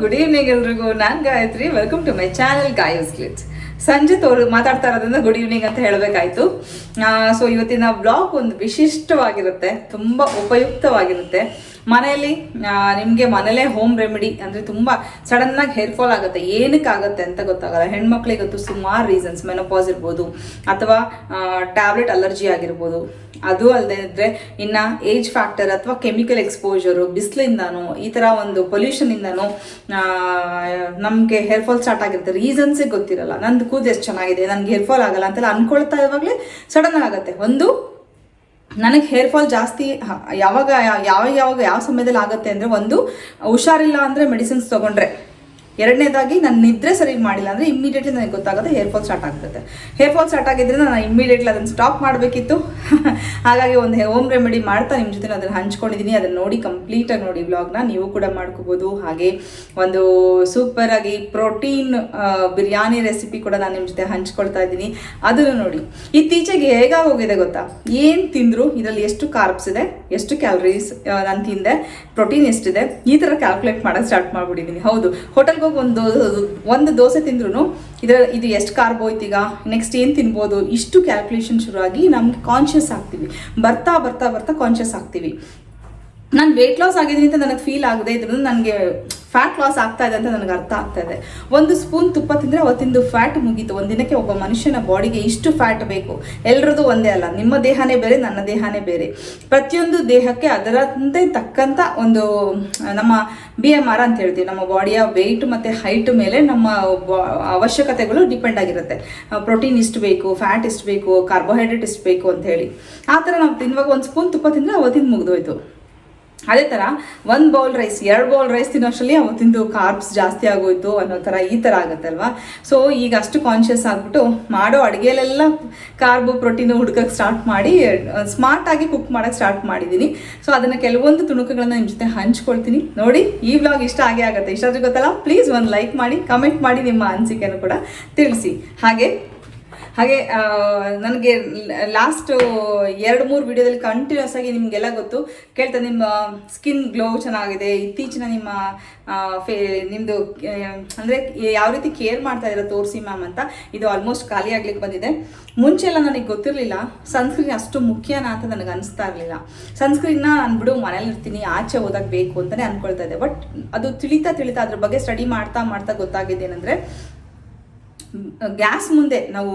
Good evening ಎಲ್ರಿಗೂ. ನಾನು Gayathri. Welcome to my channel Gayo's glitch ಸಂಜೆ ತೋರು ಮಾತಾಡ್ತಾ ಇರೋದ್ರಿಂದ ಗುಡ್ ಈವ್ನಿಂಗ್ ಅಂತ ಹೇಳಬೇಕಾಯ್ತು. ಸೊ ಇವತ್ತಿನ ಬ್ಲಾಗ್ ಒಂದು ವಿಶಿಷ್ಟವಾಗಿರುತ್ತೆ. ತುಂಬ ಉಪಯುಕ್ತವಾಗಿರುತ್ತೆ. ಮನೆಯಲ್ಲಿ ನಿಮಗೆ ಮನೇಲೇ ಹೋಮ್ ರೆಮಿಡಿ ಅಂದರೆ ತುಂಬ ಸಡನ್ನಾಗಿ ಹೇರ್ ಫಾಲ್ ಆಗುತ್ತೆ. ಏನಕ್ಕೆ ಆಗುತ್ತೆ ಅಂತ ಗೊತ್ತಾಗಲ್ಲ. ಹೆಣ್ಮಕ್ಳಿಗಂತೂ ಸುಮಾರು ರೀಸನ್ಸ್ ಮೆನೋಪಾಸ್ ಇರ್ಬೋದು, ಅಥವಾ ಟ್ಯಾಬ್ಲೆಟ್ ಅಲರ್ಜಿ ಆಗಿರ್ಬೋದು. ಅದು ಅಲ್ಲದೆ ಇದ್ರೆ ಇನ್ನು ಏಜ್ ಫ್ಯಾಕ್ಟರ್ ಅಥವಾ ಕೆಮಿಕಲ್ ಎಕ್ಸ್ಪೋಜರು ಬಿಸಿಲಿಂದನೂ, ಈ ಥರ ಒಂದು ಪೊಲ್ಯೂಷನಿಂದನೋ ನಮಗೆ ಹೇರ್ ಫಾಲ್ ಸ್ಟಾರ್ಟ್ ಆಗಿರುತ್ತೆ. ರೀಸನ್ಸೇ ಗೊತ್ತಿರಲ್ಲ. ನಂದು ಕೂದಲು ಎಷ್ಟು ಚೆನ್ನಾಗಿದೆ? ನನಗೆ ಹೇರ್ ಫಾಲ್ ಆಗಲ್ಲ ಅಂತೆಲ್ಲ ಅಂದ್ಕೊಳ್ತಾ ಇರುವಾಗಲೇ ಸಡನ್ ಆಗುತ್ತೆ. ಒಂದು ನನಗೆ ಹೇರ್ ಫಾಲ್ ಜಾಸ್ತಿ ಯಾವಾಗ ಯಾವಾಗ, ಯಾವ ಯಾವಾಗ, ಯಾವ ಸಮಯದಲ್ಲಿ ಆಗುತ್ತೆ ಅಂದರೆ ಒಂದು ಹುಷಾರಿಲ್ಲ ಅಂದರೆ ಮೆಡಿಸಿನ್ಸ್ ತೊಗೊಂಡ್ರೆ. ಎರಡನೇದಾಗಿ ನಾನು ನಿದ್ರೆ ಸರಿ ಮಾಡಿಲ್ಲ ಅಂದರೆ ಇಮ್ಮಿಡಿಯೇಟ್ಲಿ ನನಗೆ ಗೊತ್ತಾಗುತ್ತೆ ಹೇರ್ ಫಾಲ್ ಸ್ಟಾರ್ಟ್ ಆಗ್ತದೆ. ಹೇರ್ ಫಾಲ್ ಸ್ಟಾರ್ಟ್ ಆಗಿದ್ರೆ ನಾನು ಇಮ್ಮಿಡಿಯೇಟ್ಲಿ ಅದನ್ನು ಸ್ಟಾಪ್ ಮಾಡಬೇಕಿತ್ತು. ಹಾಗಾಗಿ ಒಂದು ಹೋಮ್ ರೆಮಿಡಿ ಮಾಡ್ತಾ ನಿಮ್ಮ ಜೊತೆ ಅದನ್ನು ಹಂಚ್ಕೊಂಡಿದ್ದೀನಿ ಅದನ್ನು ನೋಡಿ ಕಂಪ್ಲೀಟಾಗಿ ನೋಡಿ ವ್ಲಾಗ್ನ ನೀವು ಕೂಡ ಮಾಡ್ಕೋಬೋದು. ಹಾಗೆ ಒಂದು ಸೂಪರ್ ಆಗಿ ಪ್ರೋಟೀನ್ ಬಿರಿಯಾನಿ ರೆಸಿಪಿ ಕೂಡ ನಾನು ನಿಮ್ಮ ಜೊತೆ ಹಂಚ್ಕೊಳ್ತಾ ಇದ್ದೀನಿ. ಅದನ್ನು ನೋಡಿ. ಇತ್ತೀಚೆಗೆ ಹೇಗಾಗೋಗಿದೆ ಗೊತ್ತಾ? ಏನು ತಿಂದ್ರು? ಇದರಲ್ಲಿ ಎಷ್ಟು ಕಾರ್ಬ್ಸ್ ಇದೆ? ಎಷ್ಟು ಕ್ಯಾಲರೀಸ್ ನಾನು ತಿಂದೆ? ಪ್ರೋಟೀನ್ ಎಷ್ಟಿದೆ? ಈ ಥರ ಕ್ಯಾಲ್ಕುಲೇಟ್ ಮಾಡೋಕ್ಕೆ ಸ್ಟಾರ್ಟ್ ಮಾಡಿಬಿಟ್ಟಿದ್ದೀನಿ ಹೌದು. ಹೋಟೆಲ್ಗೆ ಹೋಗಿ ಒಂದು ಒಂದು ದೋಸೆ ತಿಂದ್ರು ಇದರ, ಇದು ಎಷ್ಟು ಕಾರ್ಬ್ ಈಗ? ನೆಕ್ಸ್ಟ್ ಏನು ತಿನ್ಬೋದು? ಇಷ್ಟು ಕ್ಯಾಲ್ಕುಲೇಷನ್ ಶುರುವಾಗಿ ನಮ್ಗೆ ಕಾನ್ಷಿಯಸ್ ಆಗ್ತೀವಿ. ಬರ್ತಾ ಬರ್ತಾ ಬರ್ತಾ ಕಾನ್ಷಿಯಸ್ ಆಗ್ತೀವಿ. ನಾನು ವೆಯ್ಟ್ ಲಾಸ್ ಆಗಿದ್ದೀನಿ ಅಂತ ನನಗೆ ಫೀಲ್ ಆಗದೆ ಇದ್ರಿಂದ ನನಗೆ ಫ್ಯಾಟ್ ಲಾಸ್ ಆಗ್ತಾ ಇದೆ ಅಂತ ನನಗೆ ಅರ್ಥ ಆಗ್ತಾ ಇದೆ. ಒಂದು ಸ್ಪೂನ್ ತುಪ್ಪ ತಿಂದರೆ ಅವತ್ತಿಂದು ಫ್ಯಾಟ್ ಮುಗೀತು. ಒಂದಿನಕ್ಕೆ ಒಬ್ಬ ಮನುಷ್ಯನ ಬಾಡಿಗೆ ಇಷ್ಟು ಫ್ಯಾಟ್ ಬೇಕು. ಎಲ್ಲರದ್ದು ಒಂದೇ ಅಲ್ಲ. ನಿಮ್ಮ ದೇಹನೇ ಬೇರೆ, ನನ್ನ ದೇಹನೇ ಬೇರೆ. ಪ್ರತಿಯೊಂದು ದೇಹಕ್ಕೆ ಅದರಂತೆ ತಕ್ಕಂಥ ಒಂದು, ನಮ್ಮ ಬಿ ಎಂ ಆರ್ ಅಂತ ಹೇಳ್ತೀವಿ. ನಮ್ಮ ಬಾಡಿಯ ವೆಯ್ಟ್ ಮತ್ತು ಹೈಟ್ ಮೇಲೆ ನಮ್ಮ ಅವಶ್ಯಕತೆಗಳು ಡಿಪೆಂಡ್ ಆಗಿರುತ್ತೆ. ಪ್ರೋಟೀನ್ ಇಷ್ಟು ಬೇಕು ಫ್ಯಾಟ್ ಇಷ್ಟು ಬೇಕು ಕಾರ್ಬೋಹೈಡ್ರೇಟ್ ಇಷ್ಟು ಬೇಕು ಅಂತ ಹೇಳಿ. ಆ ಥರ ನಾವು ತಿನ್ನುವಾಗ ಒಂದು ಸ್ಪೂನ್ ತುಪ್ಪ ತಿಂದರೆ ಅವತ್ತಿಂದ ಮುಗಿದೋಯ್ತು. ಅದೇ ಥರ ಒಂದು ಬೌಲ್ ರೈಸ್ ಎರಡು ಬೌಲ್ ರೈಸ್ ತಿನ್ನೋಷ್ಟರಲ್ಲಿ ಅವತ್ತಿಂದು ಕಾರ್ಬ್ಸ್ ಜಾಸ್ತಿ ಆಗೋಯ್ತು ಅನ್ನೋ ಥರ ಈ ಥರ ಆಗುತ್ತಲ್ವಾ ಸೊ ಈಗ ಅಷ್ಟು ಕಾನ್ಷಿಯಸ್ ಆಗಿಬಿಟ್ಟು ಮಾಡೋ ಅಡುಗೆಲೆಲ್ಲ ಕಾರ್ಬು ಪ್ರೋಟೀನು ಹುಡ್ಕಕ್ಕೆ ಸ್ಟಾರ್ಟ್ ಮಾಡಿ ಸ್ಮಾರ್ಟಾಗಿ ಕುಕ್ ಮಾಡೋಕ್ಕೆ ಸ್ಟಾರ್ಟ್ ಮಾಡಿದ್ದೀನಿ ಸೊ ಅದನ್ನು ಕೆಲವೊಂದು ತುಣುಕುಗಳನ್ನ ನಿಮ್ಮ ಜೊತೆ ಹಂಚ್ಕೊಳ್ತೀನಿ. ನೋಡಿ, ಈ ವ್ಲಾಗ್ ಇಷ್ಟ ಆಗೇ ಆಗುತ್ತೆ. ಇಷ್ಟ ಗೊತ್ತಲ್ಲ ಪ್ಲೀಸ್ ಒಂದು ಲೈಕ್ ಮಾಡಿ ಕಮೆಂಟ್ ಮಾಡಿ ನಿಮ್ಮ ಅನಿಸಿಕೆಯನ್ನು ಕೂಡ ತಿಳಿಸಿ. ಹಾಗೆ ಹಾಗೆ ನನಗೆ ಲಾಸ್ಟ್ ಎರಡು ಮೂರು ವಿಡಿಯೋದಲ್ಲಿ ಕಂಟಿನ್ಯೂಸ್ ಆಗಿ ನಿಮಗೆಲ್ಲ ಗೊತ್ತು. ಕೇಳ್ತಾ ನಿಮ್ಮ ಸ್ಕಿನ್ ಗ್ಲೋ ಚೆನ್ನಾಗಿದೆ, ಇತ್ತೀಚಿನ ನಿಮ್ಮ ಫೇ ನಿಮ್ಮದು ಅಂದರೆ ಯಾವ ರೀತಿ ಕೇರ್ ಮಾಡ್ತಾ ಇದ್ದೀರಾ ತೋರಿಸಿ ಮ್ಯಾಮ್ ಅಂತ. ಇದು ಆಲ್ಮೋಸ್ಟ್ ಖಾಲಿ ಆಗ್ಲಿಕ್ಕೆ ಬಂದಿದೆ. ಮುಂಚೆ ಎಲ್ಲ ನನಗೆ ಗೊತ್ತಿರಲಿಲ್ಲ. ಸನ್ಸ್ಕ್ರೀನ್ ಅಷ್ಟು ಮುಖ್ಯನಾ ಅಂತ ನನಗೆ ಅನಿಸ್ತಾ ಇರಲಿಲ್ಲ. ಸನ್ಸ್ಕ್ರೀನ್ನ ನಾನು ಬಿಡು ಮನೇಲಿ ಇರ್ತೀನಿ, ಆಚೆ ಓದಕ್ಕೆ ಬೇಕು ಅಂತಲೇ ಅನ್ಕೊಳ್ತಾ ಇದ್ದೆ. ಬಟ್ ಅದು ತಿಳಿತಾ ತಿಳಿತಾ ಅದ್ರ ಬಗ್ಗೆ ಸ್ಟಡಿ ಮಾಡ್ತಾ ಮಾಡ್ತಾ ಗೊತ್ತಾಗಿದ್ದೇನೆಂದರೆ ಗ್ಯಾಸ್ ಮುಂದೆ, ನಾವು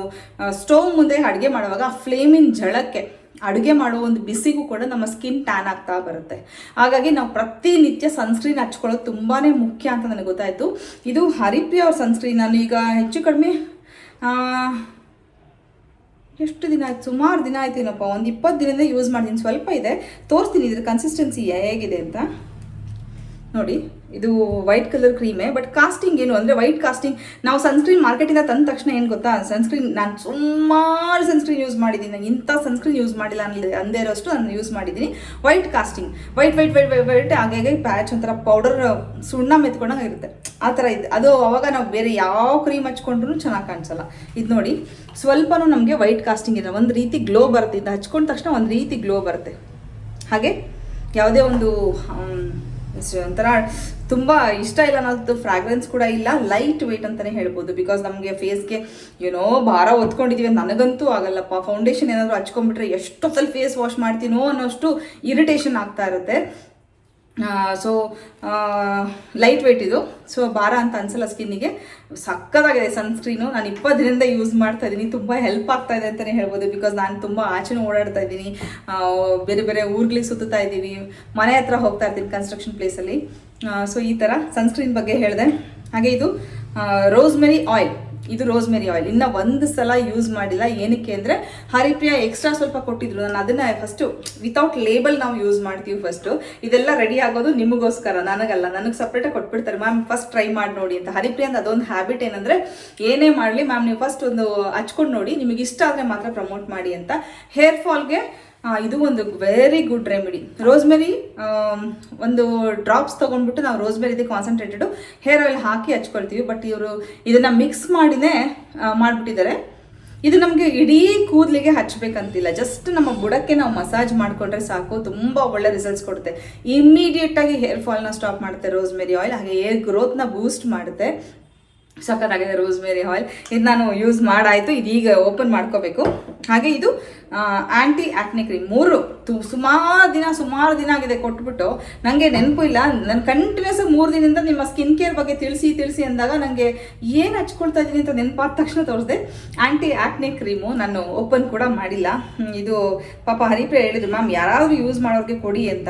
ಸ್ಟೋವ್ ಮುಂದೆ ಅಡುಗೆ ಮಾಡುವಾಗ ಆ ಫ್ಲೇಮಿನ ಜಳಕ್ಕೆ ಅಡುಗೆ ಮಾಡೋ ಒಂದು ಬಿಸಿಗೂ ಕೂಡ ನಮ್ಮ ಸ್ಕಿನ್ ಟ್ಯಾನ್ ಆಗ್ತಾ ಬರುತ್ತೆ. ಹಾಗಾಗಿ ನಾವು ಪ್ರತಿನಿತ್ಯ ಸನ್ಸ್ಕ್ರೀನ್ ಹಚ್ಕೊಳ್ಳೋದು ತುಂಬಾ ಮುಖ್ಯ ಅಂತ ನನಗೆ ಗೊತ್ತಾಯಿತು. ಇದು ಹರಿಪ್ರಿ ಅವ್ರ ಸನ್ಸ್ಕ್ರೀನ್. ನಾನು ಈಗ ಹೆಚ್ಚು ಕಡಿಮೆ ಎಷ್ಟು ದಿನ ಆಯ್ತು? ಸುಮಾರು ದಿನ ಆಯ್ತೇನಪ್ಪ ಒಂದು ಇಪ್ಪತ್ತು ದಿನದಿಂದ ಯೂಸ್ ಮಾಡ್ತೀನಿ. ಸ್ವಲ್ಪ ಇದೆ. ತೋರಿಸ್ತೀನಿ ಇದ್ರ ಕನ್ಸಿಸ್ಟೆನ್ಸಿ ಹೇಗಿದೆ ಅಂತ. ನೋಡಿ, ಇದು ವೈಟ್ ಕಲರ್ ಕ್ರೀಮೇ ಬಟ್ ಕಾಸ್ಟಿಂಗ್ ಏನು? ಅಂದರೆ ವೈಟ್ ಕಾಸ್ಟಿಂಗ್ ನಾವು ಸನ್ಸ್ಕ್ರೀನ್ ಮಾರ್ಕೆಟಿಂದ ತಂದ ತಕ್ಷಣ ಏನು ಗೊತ್ತಾ? ಸನ್ಸ್ಕ್ರೀನ್ ನಾನು ಸುಮಾರು ಸನ್ಸ್ಕ್ರೀನ್ ಯೂಸ್ ಮಾಡಿದ್ದೀನಿ ನಾನು ಇಂಥ ಸನ್ಸ್ಕ್ರೀನ್ ಯೂಸ್ ಮಾಡಿಲ್ಲ ಅನ್ನಲಿ ಅಂದೇ ಇರೋಷ್ಟು ನಾನು ಯೂಸ್ ಮಾಡಿದ್ದೀನಿ white casting white white white white white patch ಒಂಥರ ಪೌಡರ್ ಸುಣ್ಣ ಮೆತ್ಕೊಂಡಂಗೆ ಇರುತ್ತೆ. ಆ ಥರ ಇದೆ. ಅದು ಅವಾಗ ನಾವು ಬೇರೆ ಯಾವ ಕ್ರೀಮ್ ಹಚ್ಕೊಂಡ್ರು ಚೆನ್ನಾಗಿ ಕಾಣಿಸಲ್ಲ. ಇದು ನೋಡಿ, ಸ್ವಲ್ಪನೂ ನಮಗೆ ವೈಟ್ ಕಾಸ್ಟಿಂಗ್ ಇಲ್ಲ. ಒಂದು ರೀತಿ ಗ್ಲೋ ಬರುತ್ತೆ. ಇದು ಹಚ್ಕೊಂಡ ತಕ್ಷಣ ಒಂದು ರೀತಿ ಗ್ಲೋ ಬರುತ್ತೆ. ಹಾಗೆ, ಯಾವುದೇ ಒಂದು ಒಂಥರ ತುಂಬ ಇಷ್ಟ ಇಲ್ಲ ಅನ್ನೋದು ಫ್ರಾಗ್ರೆನ್ಸ್ ಕೂಡ ಇಲ್ಲ. ಲೈಟ್ ವೆಯ್ಟ್ ಅಂತಲೇ ಹೇಳ್ಬೋದು. ಬಿಕಾಸ್ ನಮಗೆ ಫೇಸ್ಗೆ ಏನೋ ಭಾರ ಹೊತ್ಕೊಂಡಿದ್ದೀವಿ ನನಗಂತೂ ಆಗಲ್ಲಪ್ಪ. ಫೌಂಡೇಶನ್ ಏನಾದರೂ ಹಚ್ಕೊಂಡ್ಬಿಟ್ರೆ ಎಷ್ಟೊತ್ತಲ್ಲಿ ಫೇಸ್ ವಾಶ್ ಮಾಡ್ತೀನೋ ಅನ್ನೋಷ್ಟು ಇರಿಟೇಷನ್ ಆಗ್ತಾ ಇರುತ್ತೆ. ಸೊ ಲೈಟ್ ವೆಯ್ಟ್ ಇದು. ಸೊ ಭಾರ ಅಂತ ಅನ್ಸಲ್ಲ ಸ್ಕಿನ್ನಿಗೆ ಸಕ್ಕತ್ತಾಗಿದೆ ಸನ್ಸ್ಕ್ರೀನು ನಾನು ಇಪ್ಪತ್ತು ದಿನದಿಂದ ಯೂಸ್ ಮಾಡ್ತಾ ಇದ್ದೀನಿ ತುಂಬ ಹೆಲ್ಪ್ ಆಗ್ತಾ ಇದೆ ಅಂತಲೇ ಹೇಳ್ಬೋದು ಬಿಕಾಸ್ ನಾನು ತುಂಬ ಆಚೆನೂ ಓಡಾಡ್ತಾ ಇದ್ದೀನಿ ಬೇರೆ ಬೇರೆ ಊರ್ಗಳಿಗೆ ಸುತ್ತಾ ಇದ್ದೀವಿ ಮನೆ ಹತ್ರ ಹೋಗ್ತಾ ಇರ್ತೀನಿ ಕನ್ಸ್ಟ್ರಕ್ಷನ್ ಪ್ಲೇಸಲ್ಲಿ ಸೊ ಈ ಥರ ಸನ್ಸ್ಕ್ರೀನ್ ಬಗ್ಗೆ ಹೇಳಿದೆ. ಹಾಗೆ ಇದು ರೋಸ್ಮೆರಿ ಆಯಿಲ್ ಇದು ರೋಸ್ಮೆರಿ ಆಯಿಲ್. ಇನ್ನು ಒಂದು ಸಲ ಯೂಸ್ ಮಾಡಿಲ್ಲ. ಏನಕ್ಕೆ ಅಂದರೆ ಹರಿಪ್ರಿಯಾ ಎಕ್ಸ್ಟ್ರಾ ಸ್ವಲ್ಪ ಕೊಟ್ಟಿದ್ರು. ನಾನು ಅದನ್ನ ಫಸ್ಟು ವಿತೌಟ್ ಲೇಬಲ್ ನಾವು ಯೂಸ್ ಮಾಡ್ತೀವಿ ಫಸ್ಟು ಇದೆಲ್ಲ ರೆಡಿ ಆಗೋದು ನಿಮಗೋಸ್ಕರ. ನನಗಲ್ಲ. ನನಗೆ ಸಪ್ರೇಟಾಗಿ ಕೊಟ್ಬಿಡ್ತಾರೆ. ಮ್ಯಾಮ್ ಫಸ್ಟ್ ಟ್ರೈ ಮಾಡಿ ನೋಡಿ ಅಂತ. ಹರಿಪ್ರಿಯಾ ಅಂತ ಅದೊಂದು ಹ್ಯಾಬಿಟ್ ಏನಂದರೆ ಏನೇ ಮಾಡಲಿ. ಮ್ಯಾಮ್ ನೀವು ಫಸ್ಟ್ ಒಂದು ಹಚ್ಕೊಂಡು ನೋಡಿ. ನಿಮಗೆ ಇಷ್ಟ ಆದರೆ ಮಾತ್ರ ಪ್ರಮೋಟ್ ಮಾಡಿ ಅಂತ. ಹೇರ್ ಫಾಲ್ಗೆ ಇದು ಒಂದು ವೆರಿ ಗುಡ್ ರೆಮಿಡಿ ರೋಸ್ಮೆರಿ ಒಂದು ಡ್ರಾಪ್ಸ್ ತೊಗೊಂಡ್ಬಿಟ್ಟು ನಾವು ರೋಸ್ಮೆರಿದೆ ಕಾನ್ಸಂಟ್ರೇಟೆಡು ಹೇರ್ ಆಯಿಲ್ ಹಾಕಿ ಹಚ್ಕೊಳ್ತೀವಿ. ಬಟ್ ಇವರು ಇದನ್ನು ಮಿಕ್ಸ್ ಮಾಡಿನೇ ಮಾಡಿಬಿಟ್ಟಿದ್ದಾರೆ. ಇದು ನಮಗೆ ಇಡೀ ಕೂದಲಿಗೆ ಹಚ್ಚಬೇಕಂತಿಲ್ಲ ಜಸ್ಟ್ ನಮ್ಮ ಬುಡಕ್ಕೆ ನಾವು ಮಸಾಜ್ ಮಾಡಿಕೊಂಡ್ರೆ ಸಾಕು. ತುಂಬ ಒಳ್ಳೆ ರಿಸಲ್ಟ್ಸ್ ಕೊಡುತ್ತೆ. ಇಮ್ಮಿಡಿಯೇಟಾಗಿ ಹೇರ್ ಫಾಲ್ನ ಸ್ಟಾಪ್ ಮಾಡುತ್ತೆ ರೋಸ್ಮೆರಿ ಆಯಿಲ್ ಹಾಗೆ ಹೇರ್ ಗ್ರೋತ್ನ ಬೂಸ್ಟ್ ಮಾಡುತ್ತೆ. ಸಖತ್ತಾಗಿದೆ ರೋಸ್ಮೇರಿ ಆಯಿಲ್ ಇದು ನಾನು ಯೂಸ್ ಮಾಡಾಯಿತು. ಇದೀಗ ಓಪನ್ ಮಾಡ್ಕೋಬೇಕು. ಹಾಗೆ ಇದು ಆ್ಯಂಟಿ ಆಕ್ನೆ ಕ್ರೀಮ್ ಮೂರು ತು, ಸುಮಾರು ದಿನ ಸುಮಾರು ದಿನ ಆಗಿದೆ ಕೊಟ್ಬಿಟ್ಟು. ನನಗೆ ನೆನಪು ಇಲ್ಲ. ನಾನು ಕಂಟಿನ್ಯೂಸ್ ಮೂರು ದಿನದಿಂದ ನಿಮ್ಮ ಸ್ಕಿನ್ ಕೇರ್ ಬಗ್ಗೆ ತಿಳಿಸಿ ತಿಳಿಸಿ ಅಂದಾಗ ನನಗೆ ಏನು ಹಚ್ಕೊಳ್ತಾ ಇದ್ದೀನಿ ಅಂತ ನೆನಪಾದ ತಕ್ಷಣ ತೋರಿಸಿದೆ. ಆ್ಯಂಟಿ ಆಕ್ನೆ ಕ್ರೀಮು ನಾನು ಓಪನ್ ಕೂಡ ಮಾಡಿಲ್ಲ. ಇದು ಪಾಪ ಹರಿಪ್ರಿಯ ಹೇಳಿದ್ರು, ಮ್ಯಾಮ್, ಯಾರಾದರೂ ಯೂಸ್ ಮಾಡೋರಿಗೆ ಕೊಡಿ ಅಂತ.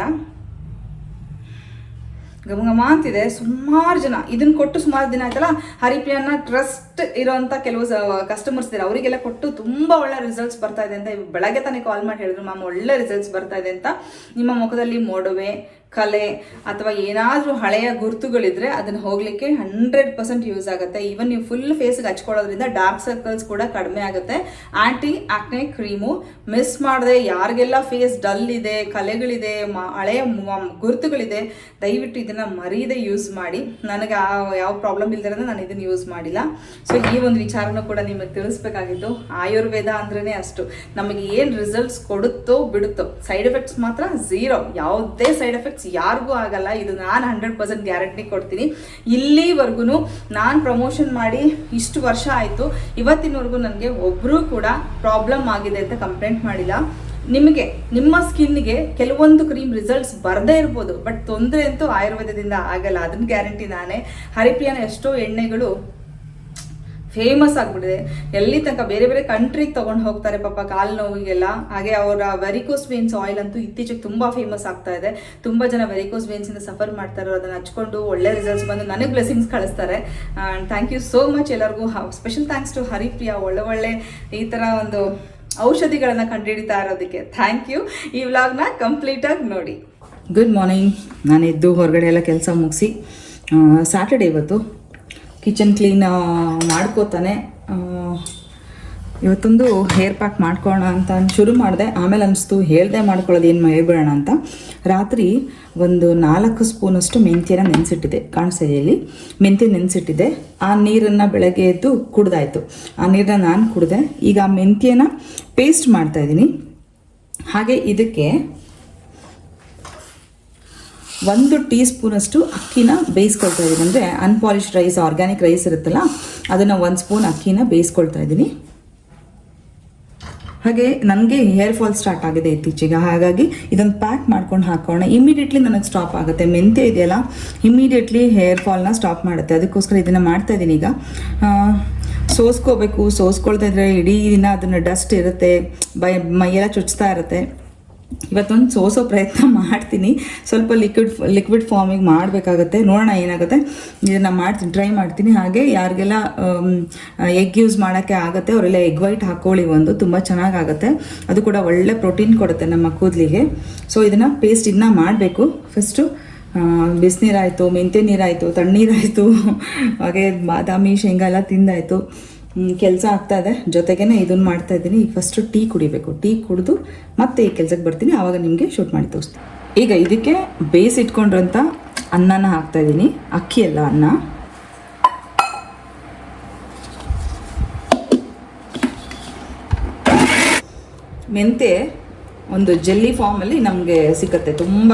ಘಮ ಘಮ ಅಂತಿದೆ. ಸುಮಾರು ಜನ ಇದನ್ನ ಕೊಟ್ಟು ಸುಮಾರು ದಿನ ಆಯ್ತಲ್ಲ, ಹರಿಪ್ರಿಯನ್ನ ಟ್ರಸ್ಟ್ ಇರೋವಂಥ ಕೆಲವು ಕಸ್ಟಮರ್ಸ್ ಇದ್ದಾರೆ ಅವರಿಗೆಲ್ಲ ಕೊಟ್ಟು ತುಂಬ ಒಳ್ಳೆ ರಿಸಲ್ಟ್ಸ್ ಬರ್ತಾ ಇದೆ ಅಂತ ಬೆಳಗ್ಗೆ ತಾನೇ ಕಾಲ್ ಮಾಡಿ ಹೇಳಿದ್ರು. ಮ್ಯಾಮ್, ಒಳ್ಳೆ ರಿಸಲ್ಟ್ಸ್ ಬರ್ತಾ ಇದೆ ಅಂತ ನಿಮ್ಮ ಮುಖದಲ್ಲಿ ಮೊಡವೆ ಕಲೆ ಅಥವಾ ಏನಾದರೂ ಹಳೆಯ ಗುರುತುಗಳಿದ್ರೆ ಅದನ್ನ ಹೋಗ್ಲಿಕ್ಕೆ ಹಂಡ್ರೆಡ್ ಪರ್ಸೆಂಟ್ ಯೂಸ್ ಆಗುತ್ತೆ. ಈವನ್ ನೀವು ಫುಲ್ ಫೇಸ್ಗೆ ಹಚ್ಕೊಳ್ಳೋದ್ರಿಂದ ಡಾರ್ಕ್ ಸರ್ಕಲ್ಸ್ ಕೂಡ ಕಡಿಮೆ ಆಗುತ್ತೆ. ಆಂಟಿ ಆಕ್ನೆ ಕ್ರೀಮು ಮಿಸ್ ಮಾಡದೆ, ಯಾರಿಗೆಲ್ಲ ಫೇಸ್ ಡಲ್ ಇದೆ, ಕಲೆಗಳಿದೆ ಹಳೆಯ ಗುರುತುಗಳಿದೆ, ದಯವಿಟ್ಟು ಇದನ್ನ ಮರೀದೆ ಯೂಸ್ ಮಾಡಿ. ನನಗೆ ಆ ಯಾವ ಪ್ರಾಬ್ಲಮ್ ಇಲ್ದಿರೋದ್ರೆ ನಾನು ಇದನ್ನ ಯೂಸ್ ಮಾಡಿಲ್ಲ. ಸೊ ಈ ಒಂದು ವಿಚಾರನೂ ಕೂಡ ನಿಮಗೆ ತಿಳಿಸ್ಬೇಕಾಗಿತ್ತು ಆಯುರ್ವೇದ ಅಂದ್ರೇ ಅಷ್ಟು. ನಮಗೆ ಏನು ರಿಸಲ್ಟ್ಸ್ ಕೊಡುತ್ತೋ ಬಿಡುತ್ತೋ ಸೈಡ್ ಎಫೆಕ್ಟ್ಸ್ ಮಾತ್ರ ಝೀರೋ ಯಾವುದೇ ಸೈಡ್ ಎಫೆಕ್ಟ್ಸ್ ಯಾರಿಗೂ ಆಗಲ್ಲ. ಇದು ನಾನು ಹಂಡ್ರೆಡ್ ಪರ್ಸೆಂಟ್ ಗ್ಯಾರಂಟಿ ಕೊಡ್ತೀನಿ. ಇಲ್ಲಿವರೆಗೂ ನಾನು ಪ್ರಮೋಷನ್ ಮಾಡಿ ಇಷ್ಟು ವರ್ಷ ಆಯಿತು. ಇವತ್ತಿನವರೆಗೂ ನನಗೆ ಒಬ್ಬರೂ ಕೂಡ ಪ್ರಾಬ್ಲಮ್ ಆಗಿದೆ ಅಂತ ಕಂಪ್ಲೇಂಟ್ ಮಾಡಿಲ್ಲ. ನಿಮಗೆ, ನಿಮ್ಮ ಸ್ಕಿನ್ಗೆ ಕೆಲವೊಂದು ಕ್ರೀಮ್ ರಿಸಲ್ಟ್ಸ್ ಬರದೇ ಇರ್ಬೋದು. ಬಟ್ ತೊಂದರೆ ಅಂತೂ ಆಯುರ್ವೇದದಿಂದ ಆಗಲ್ಲ. ಅದನ್ನ ಗ್ಯಾರಂಟಿ ನಾನೇ. ಹರಿಪ್ರಿಯನ ಎಷ್ಟೋ ಎಣ್ಣೆಗಳು ಫೇಮಸ್ ಆಗ್ಬಿಟ್ಟಿದೆ. ಎಲ್ಲಿ ತನಕ ಬೇರೆ ಬೇರೆ ಕಂಟ್ರಿಗೆ ತಗೊಂಡು ಹೋಗ್ತಾರೆ ಪಾಪ ಕಾಲು ನೋವಿಗೆಲ್ಲ. ಹಾಗೆ ಅವರ ವೆರಿಕೋಸ್ ವೇನ್ಸ್ ಆಯಿಲ್ ಅಂತೂ ಇತ್ತೀಚೆಗೆ ತುಂಬ ಫೇಮಸ್ ಆಗ್ತಾ ಇದೆ. ತುಂಬ ಜನ ವೆರಿಕೋಸ್ ವೇನ್ಸಿಂದ ಸಫರ್ ಮಾಡ್ತಾರೆ. ಅದನ್ನು ಹಚ್ಕೊಂಡು ಒಳ್ಳೆ ರಿಸಲ್ಟ್ಸ್ ಬಂದು ನನಗೆ ಬ್ಲೆಸಿಂಗ್ಸ್ ಕಳಿಸ್ತಾರೆ. ಥ್ಯಾಂಕ್ ಯು ಸೋ ಮಚ್ ಎಲ್ಲರಿಗೂ. Special thanks to Haripriya. ಒಳ್ಳೆ ಒಳ್ಳೆ ಈ ಥರ ಒಂದು ಔಷಧಿಗಳನ್ನು ಕಂಡುಹಿಡಿತಾ ಇರೋದಕ್ಕೆ ಥ್ಯಾಂಕ್ ಯು ಈ ವ್ಲಾಗ್ನ ಕಂಪ್ಲೀಟಾಗಿ ನೋಡಿ. ಗುಡ್ ಮಾರ್ನಿಂಗ್ ನಾನು ಎದ್ದು ಹೊರಗಡೆ ಎಲ್ಲ ಕೆಲಸ ಮುಗಿಸಿ. ಸ್ಯಾಟರ್ಡೇ ಇವತ್ತು ಕಿಚನ್ ಕ್ಲೀನ್ ಮಾಡ್ಕೋತಾನೆ. ಇವತ್ತೊಂದು ಹೇರ್ ಪ್ಯಾಕ್ ಮಾಡ್ಕೊಳ್ಳೋಣ ಅಂತ ಶುರು ಮಾಡಿದೆ. ಆಮೇಲೆ ಅನಿಸ್ತು, ಹೇಳ್ದೆ ಮಾಡ್ಕೊಳ್ಳೋದು ಏನು ಹೇಳ್ಬಿಡೋಣ ಅಂತ. ರಾತ್ರಿ ಒಂದು ನಾಲ್ಕು ಸ್ಪೂನಷ್ಟು ಮೆಂತ್ಯನ ನೆನೆಸಿಟ್ಟಿದೆ ಕಾಣಿಸ್ತಿದೆ ಇಲ್ಲಿ. ಮೆಂತ್ಯ ನೆನೆಸಿಟ್ಟಿದೆ ಆ ನೀರನ್ನು ಬೆಳಗ್ಗೆ ಎದ್ದು ಕುಡ್ದಾಯಿತು. ಆ ನೀರನ್ನ ನಾನು ಕುಡಿದೆ. ಈಗ ಆ ಮೆಂತ್ಯನ ಪೇಸ್ಟ್ ಮಾಡ್ತಾ ಇದ್ದೀನಿ ಹಾಗೆ ಇದಕ್ಕೆ ಒಂದು ಟೀ ಸ್ಪೂನಷ್ಟು ಅಕ್ಕಿನ ಬೇಯಿಸ್ಕೊಳ್ತಾ ಇದ್ದೀನಿ. ಅಂದರೆ ಅನ್ಪಾಲಿಶ್ ರೈಸ್ ಆರ್ಗ್ಯಾನಿಕ್ ರೈಸ್ ಇರುತ್ತಲ್ಲ, ಅದನ್ನು ಒಂದು ಸ್ಪೂನ್ ಅಕ್ಕಿನ ಬೇಯಿಸ್ಕೊಳ್ತಾ ಇದ್ದೀನಿ. ಹಾಗೆ ನನಗೆ ಹೇರ್ ಫಾಲ್ ಸ್ಟಾರ್ಟ್ ಆಗಿದೆ ಇತ್ತೀಚೆಗೆ. ಹಾಗಾಗಿ ಇದನ್ನು ಪ್ಯಾಕ್ ಮಾಡ್ಕೊಂಡು ಹಾಕೋಣ. ಇಮಿಡಿಯೇಟ್ಲಿ ನನಗೆ ಸ್ಟಾಪ್ ಆಗುತ್ತೆ. ಮೆಂತ್ಯ ಇದೆಯಲ್ಲ ಇಮಿಡಿಯೇಟ್ಲಿ ಹೇರ್ ಫಾಲ್ನ ಸ್ಟಾಪ್ ಮಾಡುತ್ತೆ. ಅದಕ್ಕೋಸ್ಕರ ಇದನ್ನು ಮಾಡ್ತಾ ಇದ್ದೀನಿ ಈಗ. ಸೋಸ್ಕೋಬೇಕು. ಸೋಸ್ಕೊಳ್ತಾ ಇದ್ರೆ ಇಡೀ ದಿನ ಅದನ್ನು ಡಸ್ಟ್ ಇರುತ್ತೆ. ಬೈ, ಮೈಯೆಲ್ಲ ಚುಚ್ತಾ ಇರುತ್ತೆ. ಇವತ್ತೊಂದು ಸೋಸೋ ಪ್ರಯತ್ನ ಮಾಡ್ತೀನಿ. ಸ್ವಲ್ಪ ಲಿಕ್ವಿಡ್ ಲಿಕ್ವಿಡ್ ಫಾರ್ಮಿಗೆ ಮಾಡಬೇಕಾಗತ್ತೆ. ನೋಡೋಣ ಏನಾಗುತ್ತೆ. ಇದನ್ನು ಮಾಡ್ತೀನಿ ಟ್ರೈ ಮಾಡ್ತೀನಿ. ಹಾಗೆ ಯಾರಿಗೆಲ್ಲ ಎಗ್ ಯೂಸ್ ಮಾಡೋಕ್ಕೆ ಆಗುತ್ತೆ, ಅವರೆಲ್ಲ ಎಗ್ ವೈಟ್ ಹಾಕ್ಕೊಳ್ಳಿ ಒಂದು. ತುಂಬ ಚೆನ್ನಾಗಾಗುತ್ತೆ. ಅದು ಕೂಡ ಒಳ್ಳೆ ಪ್ರೋಟೀನ್ ಕೊಡುತ್ತೆ ನಮ್ಮ ಕೂದಲಿಗೆ. ಸೊ ಇದನ್ನು ಪೇಸ್ಟ್ ಇದನ್ನ ಮಾಡಬೇಕು. ಫಸ್ಟು ಬಿಸಿನೀರಾಯಿತು ಮೆಂತ್ಯ ನೀರಾಯಿತು ತಣ್ಣೀರಾಯಿತು. ಹಾಗೆ ಬಾದಾಮಿ ಶೇಂಗಾ ಎಲ್ಲ ತಿಂದಾಯಿತು. ಕೆಲಸ ಆಗ್ತಾ ಇದೆ. ಜೊತೆಗೇನೆ ಇದನ್ನು ಮಾಡ್ತಾ ಇದ್ದೀನಿ. ಈಗ ಫಸ್ಟು ಟೀ ಕುಡಿಬೇಕು. ಟೀ ಕುಡಿದು ಮತ್ತೆ ಈ ಕೆಲಸಕ್ಕೆ ಬರ್ತೀನಿ. ಆವಾಗ ನಿಮಗೆ ಶೂಟ್ ಮಾಡಿ ತೋರಿಸ್ತೀನಿ. ಈಗ ಇದಕ್ಕೆ ಬೇಯಿಸಿಟ್ಕೊಂಡಿರೋಂಥ ಅನ್ನನ ಹಾಕ್ತಾ ಇದ್ದೀನಿ. ಅಕ್ಕಿ ಎಲ್ಲ ಅನ್ನ. ಮೆಂತೆ ಒಂದು ಜೆಲ್ಲಿ ಫಾರ್ಮಲ್ಲಿ ನಮಗೆ ಸಿಕ್ಕತ್ತೆ ತುಂಬ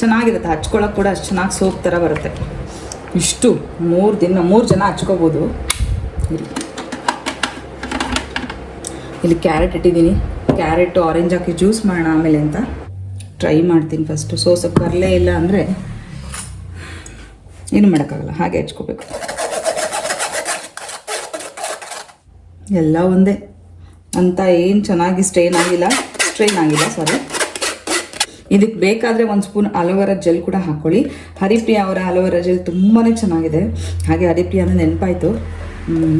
ಚೆನ್ನಾಗಿರುತ್ತೆ. ಹಚ್ಕೊಳ್ಳೋಕೆ ಕೂಡ ಅಷ್ಟು ಚೆನ್ನಾಗಿ ಸೋಪ್ ಥರ ಬರುತ್ತೆ. ಇಷ್ಟು ಮೂರು ದಿನ, ಮೂರು ಜನ ಹಚ್ಕೋಬೋದು. ಇಲ್ಲಿ ಕ್ಯಾರೆಟ್ ಇಟ್ಟಿದ್ದೀನಿ. ಕ್ಯಾರೆಟ್ ಆರೆಂಜ್ ಹಾಕಿ ಜ್ಯೂಸ್ ಮಾಡೋಣ ಆಮೇಲೆ ಅಂತ ಟ್ರೈ ಮಾಡ್ತೀನಿ ಫಸ್ಟು ಸೋಸಕ್ಕೆ ಬರಲೇ ಇಲ್ಲ ಅಂದರೆ ಏನು ಮಾಡೋಕ್ಕಾಗಲ್ಲ, ಹಾಗೆ ಹಚ್ಕೋಬೇಕು. ಎಲ್ಲ ಒಂದೇ. ಅಂತ ಏನು ಚೆನ್ನಾಗಿ ಸ್ಟ್ರೈನ್ ಆಗಿಲ್ಲ ಸ್ಟ್ರೈನ್ ಆಗಿಲ್ಲ ಸಾರಿ ಇದಕ್ಕೆ ಬೇಕಾದರೆ ಒಂದು ಸ್ಪೂನ್ ಅಲೋವೆರಾ ಜೆಲ್ ಕೂಡ ಹಾಕ್ಕೊಳ್ಳಿ ಹರಿಪ್ರಿಯಾ ಅವರ ಅಲೋವೆರಾ ಜೆಲ್ ತುಂಬಾ ಚೆನ್ನಾಗಿದೆ. ಹಾಗೆ ಹರಿಪ್ರಿಯಾ ಅಂದರೆ ನೆನಪಾಯಿತು.